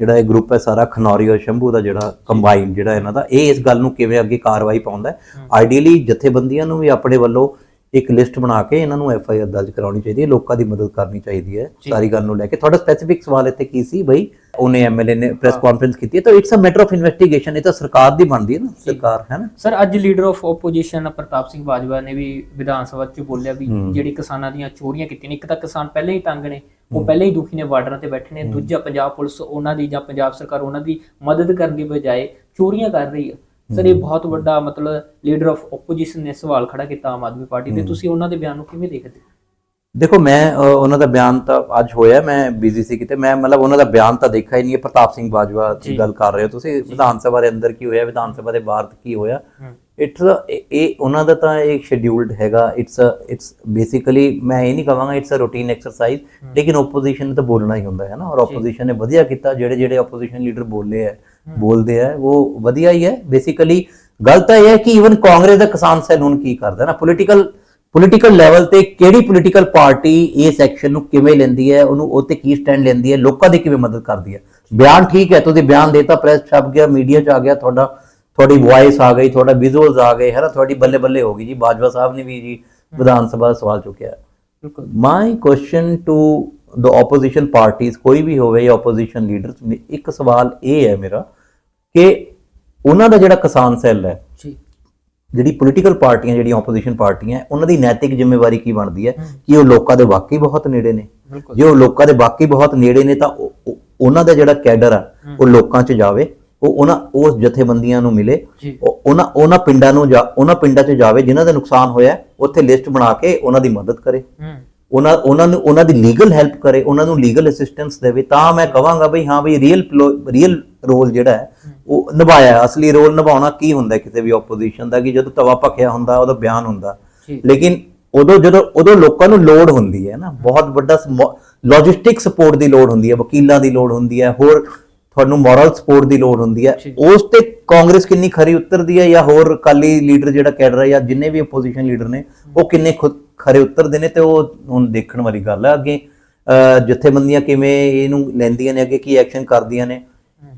ਜਿਹੜਾ ਇਹ ਗਰੁੱਪ ਹੈ ਸਾਰਾ ਖਨੌਰੀ ਔਰ ਸ਼ੰਭੂ ਦਾ ਜਿਹੜਾ ਕੰਬਾਈਨ ਜਿਹੜਾ ਇਹਨਾਂ ਦਾ ਇਹ ਇਸ ਗੱਲ ਨੂੰ ਕਿਵੇਂ ਅੱਗੇ ਕਾਰਵਾਈ ਪਾਉਂਦਾ ਹੈ। ਆਈਡੀਅਲੀ ਜਥੇਬੰਦੀਆਂ ਨੂੰ ਵੀ ਆਪਣੇ ਵੱਲੋਂ ਇੱਕ ਲਿਸਟ ਬਣਾ ਕੇ ਇਹਨਾਂ ਨੂੰ ਐਫ ਆਈ ਆਰ ਦਰਜ ਕਰਾਉਣੀ ਚਾਹੀਦੀ ਹੈ ਲੋਕਾਂ ਦੀ ਮਦਦ ਕਰਨੀ ਚਾਹੀਦੀ ਹੈ ਸਾਰੀ ਗੱਲ ਨੂੰ ਲੈ ਕੇ। ਤੁਹਾਡਾ ਸਪੈਸੀਫਿਕ ਸਵਾਲ ਇੱਥੇ ਕੀ ਸੀ? ਬਈ ਉਹਨੇ ਐਮਐਲਏ ਨੇ ਪ੍ਰੈਸ ਕਾਨਫਰੰਸ ਕੀਤੀ ਹੈ ਤਾਂ it's a matter of investigation ਇਹ ਤਾਂ ਸਰਕਾਰ ਦੀ ਬਣਦੀ ਹੈ ਨਾ ਸਰਕਾਰ ਹੈ ਨਾ? ਸਰ ਅੱਜ leader of opposition Partap Singh Bajwa ਨੇ ਵੀ ਵਿਧਾਨ ਸਭਾ 'ਚ ਬੋਲਿਆ ਵੀ ਜਿਹੜੀ ਕਿਸਾਨਾਂ ਦੀਆਂ ਚੋਰੀਆਂ ਕੀਤੀਆਂ ਨੇ ਇੱਕ ਤਾਂ ਕਿਸਾਨ ਪਹਿਲਾਂ ਹੀ ਤੰਗ ਨੇ ਉਹ ਪਹਿਲਾਂ ਹੀ ਦੁਖੀ ਨੇ ਬਾਰਡਰਾਂ ਤੇ ਬੈਠੇ ਨੇ ਦੂਜਾ ਪੰਜਾਬ ਪੁਲਿਸ ਉਹਨਾਂ ਦੀ ਜਾਂ ਪੰਜਾਬ ਸਰਕਾਰ ਉਹਨਾਂ ਦੀ ਮਦਦ ਕਰਨ ਦੀ ਬਜਾਏ ਚੋਰੀਆਂ ਕਰ ਰਹੀ ਹੈ। ਸਰ ਇਹ ਬਹੁਤ ਵੱਡਾ ਮਤਲਬ ਲੀਡਰ ਆਫ ਆਪੋਜੀਸ਼ਨ ਨੇ ਸਵਾਲ ਖੜਾ ਕੀਤਾ ਆਮ ਆਦਮੀ ਪਾਰਟੀ ਤੇ। ਤੁਸੀਂ ਉਹਨਾਂ ਦੇ ਬਿਆਨ ਨੂੰ ਕਿਵੇਂ ਦੇਖਦੇ? ਦੇਖੋ ਮੈਂ ਉਹਨਾਂ ਦਾ ਬਿਆਨ ਤਾਂ ਅੱਜ ਹੋਇਆ ਮੈਂ ਬਿਜ਼ੀ ਸੀ ਕਿਤੇ। ਮੈਂ ਮਤਲਬ ਉਹਨਾਂ ਦਾ ਬਿਆਨ ਤਾਂ ਦੇਖਿਆ ਹੀ ਨਹੀਂ ਹੈ। ਪ੍ਰਤਾਪ ਸਿੰਘ ਬਾਜਵਾ ਦੀ ਗੱਲ ਕਰ ਰਹੇ ਹੋ ਤੁਸੀਂ। ਵਿਧਾਨ ਸਭਾ ਦੇ ਅੰਦਰ ਕੀ ਹੋਇਆ? ਵਿਧਾਨ ਸਭਾ ਦੇ ਬਾਹਰ ਕੀ ਹੋਇਆ? ਇਟਸ ਇਹ ਉਹਨਾਂ ਦਾ ਤਾਂ ਇੱਕ ਸ਼ੈਡਿਊਲਡ ਹੈਗਾ। ਇਟਸ ਇਟਸ ਬੇਸਿਕਲੀ ਮੈਂ ਇਹ ਨਹੀਂ ਕਹਾਂਗਾ ਇਟਸ ਅ ਰੂਟੀਨ ਐਕਸਰਸਾਈਜ਼ ਲੇਕਿਨ ਆਪੋਜੀਸ਼ਨ ਨੇ ਤਾਂ ਬੋਲਣਾ ਹੀ ਹੁੰਦਾ ਹੈ ਨਾ। ਔਰ ਆਪੋਜੀਸ਼ਨ ਨੇ ਵਧੀਆ ਕੀਤਾ। ਜਿਹੜੇ ਜਿਹੜੇ ਆਪੋਜੀਸ਼ਨ ਲੀਡਰ ਬੋਲੇ ਹੈ ਬੋਲਦੇ ਆ ਉਹ ਵਧੀਆ ਹੀ ਹੈ। ਬੇਸਿਕਲੀ ਗੱਲ ਤਾਂ ਇਹ ਹੈ ਕਿ ਇਵਨ ਕਾਂਗਰਸ ਦਾ ਕਿਸਾਨ ਹੁਣ ਕੀ ਕਰਦਾ ਨਾ ਪੋਲੀਟੀਕਲ ਪੋਲੀਟੀਕਲ ਲੈਵਲ ਤੇ ਕਿਹੜੀ ਪੋਲੀਟੀਕਲ ਪਾਰਟੀ ਇਸ ਐਕਸ਼ਨ ਨੂੰ ਕਿਵੇਂ ਲੈਂਦੀ ਹੈ ਉਹਨੂੰ ਉਹ ਤੇ ਕੀ ਸਟੈਂਡ ਲੈਂਦੀ ਹੈ ਲੋਕਾਂ ਦੀ ਕਿਵੇਂ ਮਦਦ ਕਰਦੀ ਹੈ? ਬਿਆਨ ਠੀਕ ਹੈ ਤੁਸੀਂ ਬਿਆਨ ਦੇਤਾ ਪ੍ਰੈਸ ਛਪ ਗਿਆ ਮੀਡੀਆ 'ਚ ਆ ਗਿਆ ਤੁਹਾਡਾ ਤੁਹਾਡੀ ਵੌਇਸ ਆ ਗਈ ਤੁਹਾਡਾ ਵਿਜ਼ੂਅਲਸ ਆ ਗਏ ਹੈ ਨਾ? ਤੁਹਾਡੀ ਬੱਲੇ ਬੱਲੇ ਹੋ ਗਈ ਜੀ। ਬਾਜਵਾ ਸਾਹਿਬ ਨੇ ਵੀ ਜੀ ਵਿਧਾਨ ਸਭਾ ਦਾ ਸਵਾਲ ਚੁੱਕਿਆ। ਬਿਲਕੁਲ। My question to the opposition ਪਾਰਟੀਆਂ ਕੋਈ ਵੀ ਹੋਵੇ ਜਾਂ ਆਪੋਜੀਸ਼ਨ ਲੀਡਰਸ ਇੱਕ ਸਵਾਲ ਇਹ ਹੈ ਮੇਰਾ ਕਿ ਉਹਨਾਂ ਦਾ ਜਿਹੜਾ ਕਿਸਾਨ ਸੈੱਲ ਹੈ ਜੀ। ਜਿਹੜੀ ਪੋਲੀਟੀਕਲ ਪਾਰਟੀਆਂ ਜਿਹੜੀਆਂ ਆਪੋਜੀਸ਼ਨ ਪਾਰਟੀਆਂ ਉਹਨਾਂ ਦੀ ਨੈਤਿਕ ਜ਼ਿੰਮੇਵਾਰੀ ਕੀ ਬਣਦੀ ਹੈ? ਕਿ ਉਹ ਲੋਕਾਂ ਦੇ ਵਾਕਈ ਬਹੁਤ ਨੇੜੇ ਨੇ? ਜੇ ਉਹ ਲੋਕਾਂ ਦੇ ਵਾਕਈ ਬਹੁਤ ਨੇੜੇ ਨੇ ਤਾਂ ਉਹ- ਉਹ- ਉਹਨਾਂ ਦਾ ਜਿਹੜਾ ਕੈਡਰ ਆ ਉਹ ਲੋਕਾਂ 'ਚ ਜਾਵੇ ਉਹ ਉਹਨਾਂ ਉਸ ਜਥੇਬੰਦੀਆਂ ਨੂੰ ਮਿਲੇ ਉਹਨਾਂ ਉਹਨਾਂ ਪਿੰਡਾਂ ਨੂੰ ਜਾ ਉਹਨਾਂ ਪਿੰਡਾਂ 'ਚ ਜਾਵੇ ਜਿਨ੍ਹਾਂ ਦਾ ਨੁਕਸਾਨ ਹੋਇਆ ਉੱਥੇ ਲਿਸਟ ਬਣਾ ਕੇ ਉਹਨਾਂ ਦੀ ਮਦਦ ਕਰੇ। ਹੂੰ। ਉਹਨਾਂ ਉਹਨਾਂ ਨੂੰ ਉਹਨਾਂ ਦੀ ਲੀਗਲ ਹੈਲਪ ਕਰੇ ਉਹਨਾਂ ਨੂੰ ਲੀਗਲ ਅਸਿਸਟੈਂਸ ਦੇਵੇ ਤਾਂ ਮੈਂ ਕਹਾਂਗਾ ਬਈ ਹਾਂ ਬਈ ਰੀਅਲ ਰੀਅਲ ਰੋਲ ਜਿਹੜਾ ਹੈ ਉਹ ਨਿਭਾਇਆ। ਅਸਲੀ ਰੋਲ ਨਿਭਾਉਣਾ ਕੀ ਹੁੰਦਾ ਕਿਸੇ ਵੀ ਆਪੋਜੀਸ਼ਨ ਦਾ ਕਿ ਜਦੋਂ ਤਵਾ ਭਖਿਆ ਹੁੰਦਾ ਉਹਦਾ ਬਿਆਨ ਹੁੰਦਾ ਲੇਕਿਨ ਉਦੋਂ ਜਦੋਂ ਉਦੋਂ ਲੋਕਾਂ ਨੂੰ ਲੋੜ ਹੁੰਦੀ ਹੈ ਨਾ ਬਹੁਤ ਵੱਡਾ ਲੌਜਿਸਟਿਕ ਸਪੋਰਟ ਦੀ ਲੋੜ ਹੁੰਦੀ ਹੈ ਵਕੀਲਾਂ ਦੀ ਲੋੜ ਹੁੰਦੀ ਹੈ ਹੋਰ ਤੁਹਾਨੂੰ ਮੋਰਲ ਸਪੋਰਟ ਦੀ ਲੋੜ ਹੁੰਦੀ ਹੈ। ਉਸ ਤੇ ਕਾਂਗਰਸ ਕਿੰਨੀ ਖਰੀ ਉਤਰਦੀ ਹੈ ਜਾਂ ਹੋਰ ਕਾਲੀ ਲੀਡਰ ਜਿਹੜਾ ਕੈਡਰ ਹੈ ਜਾਂ ਜਿੰਨੇ ਵੀ ਆਪੋਜੀਸ਼ਨ ਲੀਡਰ ਨੇ ਉਹ ਕਿੰਨੇ ਖੁਦ ਖਰੇ ਉਤਰਦੇ ਨੇ ਤੇ ਉਹ ਹੁਣ ਦੇਖਣ ਵਾਲੀ ਗੱਲ ਹੈ ਅੱਗੇ ਜਥੇਬੰਦੀਆਂ ਕਿਵੇਂ ਇਹਨੂੰ ਲੈਂਦੀਆਂ ਨੇ ਅੱਗੇ ਕੀ ਐਕਸ਼ਨ ਕਰਦੀਆਂ ਨੇ?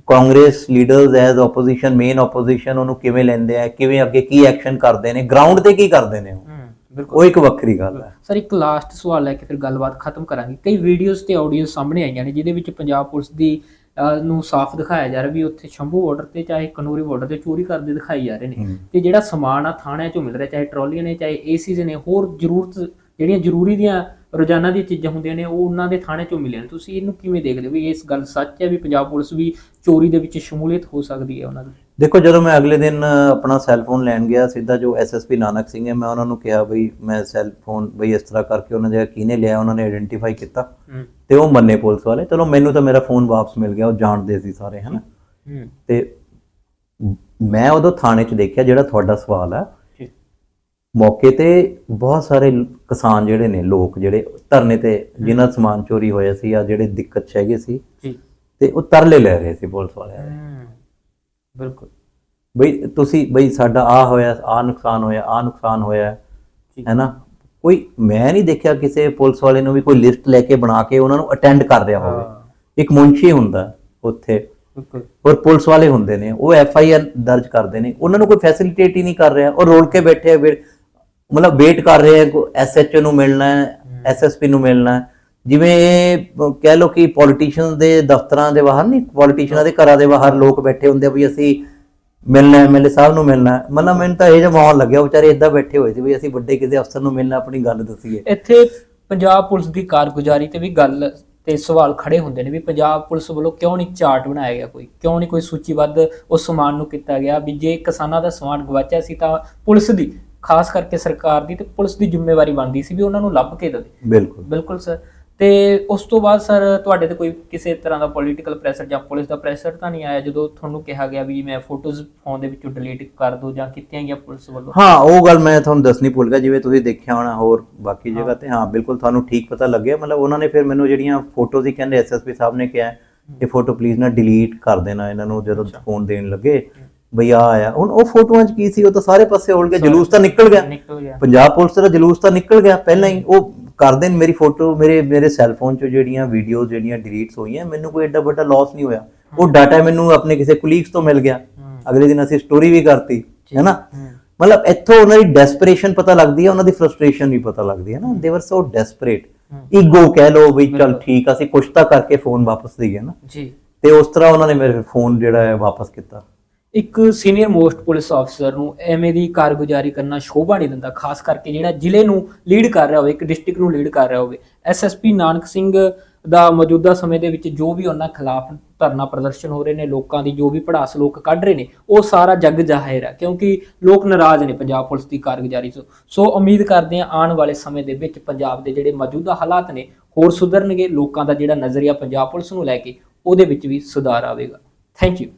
Congress leaders as opposition main opposition ਉਹਨੂੰ ਕਿਵੇਂ ਲੈਂਦੇ ਆ ਕਿਵੇਂ ਅੱਗੇ ਕੀ ਐਕਸ਼ਨ ਕਰਦੇ ਨੇ ਗਰਾਊਂਡ ਤੇ ਕੀ ਕਰਦੇ ਨੇ ਉਹ? ਬਿਲਕੁਲ। ਉਹ ਇੱਕ ਵੱਖਰੀ ਗੱਲ ਹੈ ਸਰ ਇੱਕ ਲਾਸਟ ਸਵਾਲ ਲੈ ਕੇ ਫਿਰ ਗੱਲਬਾਤ ਖਤਮ ਕਰਾਂਗੇ। ਕਈ ਵੀਡੀਓਜ਼ ਤੇ ਆਡੀਓਜ਼ ਸਾਹਮਣੇ ਆਈਆਂ ਨੇ ਜਿਹਦੇ ਵਿੱਚ ਪੰਜਾਬ ਪੁਲਿਸ ਦੀ ਨੂੰ ਸਾਫ਼ ਦਿਖਾਇਆ ਜਾ ਰਿਹਾ ਵੀ ਉੱਥੇ ਸ਼ੰਭੂ ਬਾਰਡਰ ਤੇ ਚਾਹੇ ਕਨੂਰੀ ਬਾਰਡਰ ਤੇ ਚੋਰੀ ਕਰਦੇ ਦਿਖਾਈ ਜਾ ਰਹੇ ਨੇ। ਤੇ ਜਿਹੜਾ ਸਮਾਨ ਆ ਥਾਣਿਆਂ ਚੋਂ ਮਿਲ ਰਿਹਾ ਚਾਹੇ ਟਰਾਲੀਆਂ ਨੇ ਚਾਹੇ ਏਸੀਜ਼ ਨੇ ਹੋਰ ਜ਼ਰੂਰਤ ਜਿਹੜੀਆਂ ਜ਼ਰੂਰੀ ਦੀਆਂ ਰੋਜ਼ਾਨਾ ਦੀਆਂ ਚੀਜ਼ਾਂ ਹੁੰਦੀਆਂ ਨੇ ਉਹ ਉਹਨਾਂ ਦੇ ਥਾਣੇ ਚੋਂ ਮਿਲੀਆਂ ਨੇ। ਤੁਸੀਂ ਇਹਨੂੰ ਕਿਵੇਂ ਦੇਖਦੇ ਹੋ ਵੀ ਇਸ ਗੱਲ ਸੱਚ ਹੈ ਵੀ ਪੰਜਾਬ ਪੁਲਿਸ ਵੀ ਚੋਰੀ ਦੇ ਵਿੱਚ ਸ਼ਮੂਲੀਅਤ ਹੋ ਸਕਦੀ ਹੈ ਉਹਨਾਂ ਦੀ? ਦੇਖੋ ਜਦੋਂ ਮੈਂ ਅਗਲੇ ਦਿਨ ਆਪਣਾ ਸੈੱਲ ਫੋਨ ਲੈਣ ਗਿਆ ਸਿੱਧਾ ਜੋ ਐਸਐਸਪੀ ਨਾਨਕ ਸਿੰਘ ਹੈ ਮੈਂ ਉਹਨਾਂ ਨੂੰ ਕਿਹਾ ਬਈ ਮੈਂ ਸੈੱਲ ਫੋਨ ਬਈ ਇਸ ਤਰ੍ਹਾਂ ਕਰਕੇ ਉਹਨਾਂ ਦੇ ਕਿਹਨੇ ਲਿਆ ਉਹਨਾਂ ਨੇ ਆਇਡੈਂਟੀਫਾਈ ਕੀਤਾ ਤੇ ਉਹ ਮੰਨੇ ਪੁਲਿਸ ਵਾਲੇ ਚਲੋ ਮੈਨੂੰ ਤਾਂ ਮੇਰਾ ਫੋਨ ਵਾਪਸ ਮਿਲ ਗਿਆ ਉਹ ਜਾਣਦੇ ਸੀ ਸਾਰੇ ਹਨਾ? ਤੇ ਮੈਂ ਉਦੋਂ ਥਾਣੇ 'ਚ ਦੇਖਿਆ ਜਿਹੜਾ ਤੁਹਾਡਾ ਸਵਾਲ ਹੈ ਜੀ। ਮੌਕੇ ਤੇ ਬਹੁਤ ਸਾਰੇ ਕਿਸਾਨ ਜਿਹੜੇ ਨੇ ਲੋਕ ਜਿਹੜੇ ਧਰਨੇ ਤੇ ਜਿਨ੍ਹਾਂ ਸਮਾਨ ਚੋਰੀ ਹੋਇਆ ਸੀ ਜਾਂ ਜਿਹੜੇ ਦਿੱਕਤ 'ਚ ਹੈਗੇ ਸੀ ਤੇ ਉਹ ਤਰਲੇ ਲੈ ਰਹੇ ਸੀ ਪੁਲਿਸ ਵਾਲਿਆਂ ਦੇ। ਬਿਲਕੁਲ। ਬਈ ਤੁਸੀਂ ਬਈ ਸਾਡਾ ਆ ਹੋਇਆ ਆ ਨੁਕਸਾਨ ਹੋਇਆ ਆ ਨੁਕਸਾਨ ਹੋਇਆ। ਹੈ ਨਾ ਕੋਈ ਮੈਂ ਨਹੀਂ ਦੇਖਿਆ ਕਿਸੇ ਪੁਲਿਸ ਵਾਲੇ ਨੂੰ ਵੀ ਕੋਈ ਲਿਸਟ ਲੈ ਕੇ ਬਣਾ ਕੇ ਉਹਨਾਂ ਨੂੰ ਅਟੈਂਡ ਕਰ ਰਿਹਾ ਹੋਵੇ। ਇੱਕ ਮੁੰਸ਼ੀ ਹੁੰਦਾ ਉੱਥੇ। ਬਿਲਕੁਲ। ਔਰ ਪੁਲਿਸ ਵਾਲੇ ਹੁੰਦੇ ਨੇ ਉਹ ਐਫ ਆਈ ਆਰ ਦਰਜ ਕਰਦੇ ਨੇ। ਉਹਨਾਂ ਨੂੰ ਕੋਈ ਫੈਸਿਲਿਟੇਟ ਹੀ ਨਹੀਂ ਕਰ ਰਿਹਾ। ਉਹ ਰੋਲ ਕੇ ਬੈਠੇ ਆ ਮਤਲਬ ਵੇਟ ਕਰ ਰਹੇ ਆ ਐਸ ਐਚ ਓ ਨੂੰ ਮਿਲਣਾ ਹੈ ਐਸ ਐਸ ਪੀ ਨੂੰ ਮਿਲਣਾ ਹੈ। ਜਿਵੇਂ ਕਹਿ ਲਓ ਕਿ ਪੋਲੀਟੀਸ਼ੀਅਨਸ ਦੇ ਦਫ਼ਤਰਾਂ ਦੇ ਬਾਹਰ ਨਹੀਂ ਪੋਲੀਟੀਸ਼ੀਅਨਾਂ ਦੇ ਘਰਾਂ ਦੇ ਬਾਹਰ ਲੋਕ ਬੈਠੇ ਹੁੰਦੇ ਆ ਵੀ ਅਸੀਂ ਮਿਲਣਾ ਐਮਐਲਏ ਸਾਹਿਬ ਨੂੰ ਮਿਲਣਾ। ਮਤਲਬ ਮੈਨੂੰ ਤਾਂ ਇਹ ਜਿਹਾ ਮਾਹੌਲ ਲੱਗਿਆ ਵਿਚਾਰੇ ਇਦਾਂ ਬੈਠੇ ਹੋਏ ਸੀ ਵੀ ਅਸੀਂ ਵੱਡੇ ਕਿਸੇ ਅਫਸਰ ਨੂੰ ਮਿਲਣਾ ਆਪਣੀ ਗੱਲ ਦੱਸੀਏ। ਇੱਥੇ ਪੰਜਾਬ ਪੁਲਿਸ ਦੀ ਕਾਰਗੁਜ਼ਾਰੀ ਤੇ ਵੀ ਗੱਲ ਤੇ ਸਵਾਲ ਖੜੇ ਹੁੰਦੇ ਨੇ ਵੀ ਪੰਜਾਬ ਪੁਲਿਸ ਵੱਲੋਂ ਕਿਉਂ ਨਹੀਂ ਚਾਰਟ ਬਣਾਇਆ ਗਿਆ ਕੋਈ? ਕਿਉਂ ਨਹੀਂ ਕੋਈ ਸੂਚੀਬੱਧ ਉਸ ਸਮਾਨ ਨੂੰ ਕੀਤਾ ਗਿਆ ਵੀ ਜੇ ਕਿਸਾਨਾਂ ਦਾ ਸਮਾਨ ਗਵਾਚਿਆ ਸੀ ਤਾਂ ਪੁਲਿਸ ਦੀ ਖਾਸ ਕਰਕੇ ਸਰਕਾਰ ਦੀ ਤੇ ਪੁਲਿਸ ਦੀ ਜ਼ਿੰਮੇਵਾਰੀ ਬਣਦੀ ਸੀ ਵੀ ਉਹਨਾਂ ਨੂੰ ਲੱਭ ਕੇ ਦੇਵੇ। ਬਿਲਕੁਲ। ਬਿਲਕੁਲ ਸਰ। ਤੇ ਉਸ ਤੋਂ ਬਾਅਦ ਸਰ ਤੁਹਾਡੇ ਤੇ ਕੋਈ ਕਿਸੇ ਤਰ੍ਹਾਂ ਦਾ ਪੋਲੀਟੀਕਲ ਪ੍ਰੈਸ਼ਰ ਜਾਂ ਪੁਲਿਸ ਦਾ ਪ੍ਰੈਸ਼ਰ ਤਾਂ ਨਹੀਂ ਆਇਆ ਜਦੋਂ ਤੁਹਾਨੂੰ ਕਿਹਾ ਗਿਆ ਵੀ ਮੈਂ ਫੋਟੋਜ਼ ਫੋਨ ਦੇ ਵਿੱਚੋਂ ਡਿਲੀਟ ਕਰ ਦਿਓ ਜਾਂ ਕੀਤੀਆਂ ਗਿਆ ਪੁਲਿਸ ਵੱਲੋਂ? ਹਾਂ ਉਹ ਗੱਲ ਮੈਂ ਤੁਹਾਨੂੰ ਦੱਸਣੀ ਭੁੱਲ ਗਿਆ ਜਿਵੇਂ ਤੁਸੀਂ ਦੇਖਿਆ ਹੋਣਾ ਹੋਰ ਬਾਕੀ ਜਗ੍ਹਾ ਤੇ। ਹਾਂ ਬਿਲਕੁਲ ਤੁਹਾਨੂੰ ਠੀਕ ਪਤਾ ਲੱਗਿਆ। ਮਤਲਬ ਉਹਨਾਂ ਨੇ ਫਿਰ ਮੈਨੂੰ ਜਿਹੜੀਆਂ ਫੋਟੋਜ਼ ਹੀ ਕਹਿੰਦੇ ਐਸਐਸਪੀ ਸਾਹਿਬ ਨੇ ਕਿਹਾ ਇਹ ਫੋਟੋ ਪਲੀਜ਼ ਨਾ ਡਿਲੀਟ ਕਰ ਦੇਣਾ ਇਹਨਾਂ ਨੂੰ ਜਦੋਂ ਫੋਨ ਦੇਣ ਲੱਗੇ। ਬਈ ਆ ਆਇਆ। ਹੁਣ ਉਹ ਫੋਟੋਆਂ 'ਚ ਕੀ ਸੀ? ਉਹ ਤਾਂ ਸਾਰੇ ਪਾਸੇ ਉੜ ਗਿਆ ਜਲੂਸ ਤਾਂ ਨਿਕਲ ਗਿਆ। ਨਿਕਲ ਗਿਆ। ਪੰਜਾਬ ਪੁਲਿਸ ਦਾ ਜਲੂਸ ਤਾਂ ਨਿਕਲ ਗਿਆ। ਪਹਿਲਾਂ ਹੀ ਉਹ ਕਰਦੇ ਨੇ ਮੇਰੀ ਫੋਟੋ ਮੇਰੇ ਮੇਰੇ ਸੈੱਲ ਫੋਨ 'ਚ ਜਿਹੜੀਆਂ ਵੀਡੀਓਜ਼ ਜਿਹੜੀਆਂ ਡਿਲੀਟਸ ਹੋਈਆਂ ਮੈਨੂੰ ਕੋਈ ਐਡਾ ਵੱਡਾ ਲਾਸ ਨਹੀਂ ਹੋਇਆ। ਉਹ ਡਾਟਾ ਮੈਨੂੰ ਆਪਣੇ ਕਿਸੇ ਕੁਲੀਗਸ ਤੋਂ ਮਿਲ ਗਿਆ। ਅਗਲੇ ਦਿਨ ਅਸੀਂ ਸਟੋਰੀ ਵੀ ਕਰਤੀ। ਹੈਨਾ। ਮਤਲਬ ਇੱਥੋਂ ਉਹਨਾਂ ਦੀ ਡੈਸਪਰੇਸ਼ਨ ਪਤਾ ਲੱਗਦੀ ਹੈ ਉਹਨਾਂ ਦੀ ਫਰਸਟ੍ਰੇਸ਼ਨ ਵੀ ਪਤਾ ਲੱਗਦੀ ਹੈ। ਨਾ ਦੇ ਵਰ ਸੋ ਡੈਸਪਰੇਟ ਈਗੋ ਕਹਿ ਲੋ ਵੀ ਚਲ ਠੀਕ ਅਸੀਂ ਕੁਛ ਤਾਂ ਕਰਕੇ ਫੋਨ ਵਾਪਸ ਦਈਏ ਨਾ। ਜੀ। ਤੇ ਉਸ ਤਰ੍ਹਾਂ ਉਹਨਾਂ ਨੇ ਮੇਰੇ ਫੋਨ ਜਿਹੜਾ ਹੈ ਵਾਪਸ ਕੀਤਾ। ਇੱਕ ਸੀਨੀਅਰ ਮੋਸਟ ਪੁਲਿਸ ਅਫਸਰ ਨੂੰ ਐਵੇਂ ਦੀ ਕਾਰਗੁਜ਼ਾਰੀ ਕਰਨਾ ਸ਼ੋਭਾ ਨਹੀਂ ਦਿੰਦਾ, ਖਾਸ ਕਰਕੇ ਜਿਹੜਾ ਜ਼ਿਲ੍ਹੇ ਨੂੰ ਲੀਡ ਕਰ ਰਿਹਾ ਹੋਵੇ, ਇੱਕ ਡਿਸਟ੍ਰਿਕਟ ਨੂੰ ਲੀਡ ਕਰ ਰਿਹਾ ਹੋਵੇ। ਐਸਐਸਪੀ ਨਾਨਕ ਸਿੰਘ ਦਾ ਮੌਜੂਦਾ ਸਮੇਂ ਦੇ ਵਿੱਚ ਜੋ ਵੀ ਉਹਨਾਂ ਖਿਲਾਫ ਧਰਨਾ ਪ੍ਰਦਰਸ਼ਨ ਹੋ ਰਹੇ ਨੇ, ਲੋਕਾਂ ਦੀ ਜੋ ਵੀ ਪੜਾਸ ਲੋਕ ਕੱਢ ਰਹੇ ਨੇ, ਉਹ ਸਾਰਾ ਜੱਗ ਜ਼ਾਹਿਰ ਹੈ, ਕਿਉਂਕਿ ਲੋਕ ਨਾਰਾਜ਼ ਨੇ ਪੰਜਾਬ ਪੁਲਿਸ ਦੀ ਕਾਰਗੁਜ਼ਾਰੀ ਤੋਂ। ਸੋ ਉਮੀਦ ਕਰਦੇ ਹਾਂ ਆਉਣ ਵਾਲੇ ਸਮੇਂ ਦੇ ਵਿੱਚ ਪੰਜਾਬ ਦੇ ਜਿਹੜੇ ਮੌਜੂਦਾ ਹਾਲਾਤ ਨੇ, ਹੋਰ ਸੁਧਰਨਗੇ, ਲੋਕਾਂ ਦਾ ਜਿਹੜਾ ਨਜ਼ਰੀਆ ਪੰਜਾਬ ਪੁਲਿਸ ਨੂੰ ਲੈ ਕੇ, ਉਹਦੇ ਵਿੱਚ ਵੀ ਸੁਧਾਰ ਆਵੇਗਾ। Thank you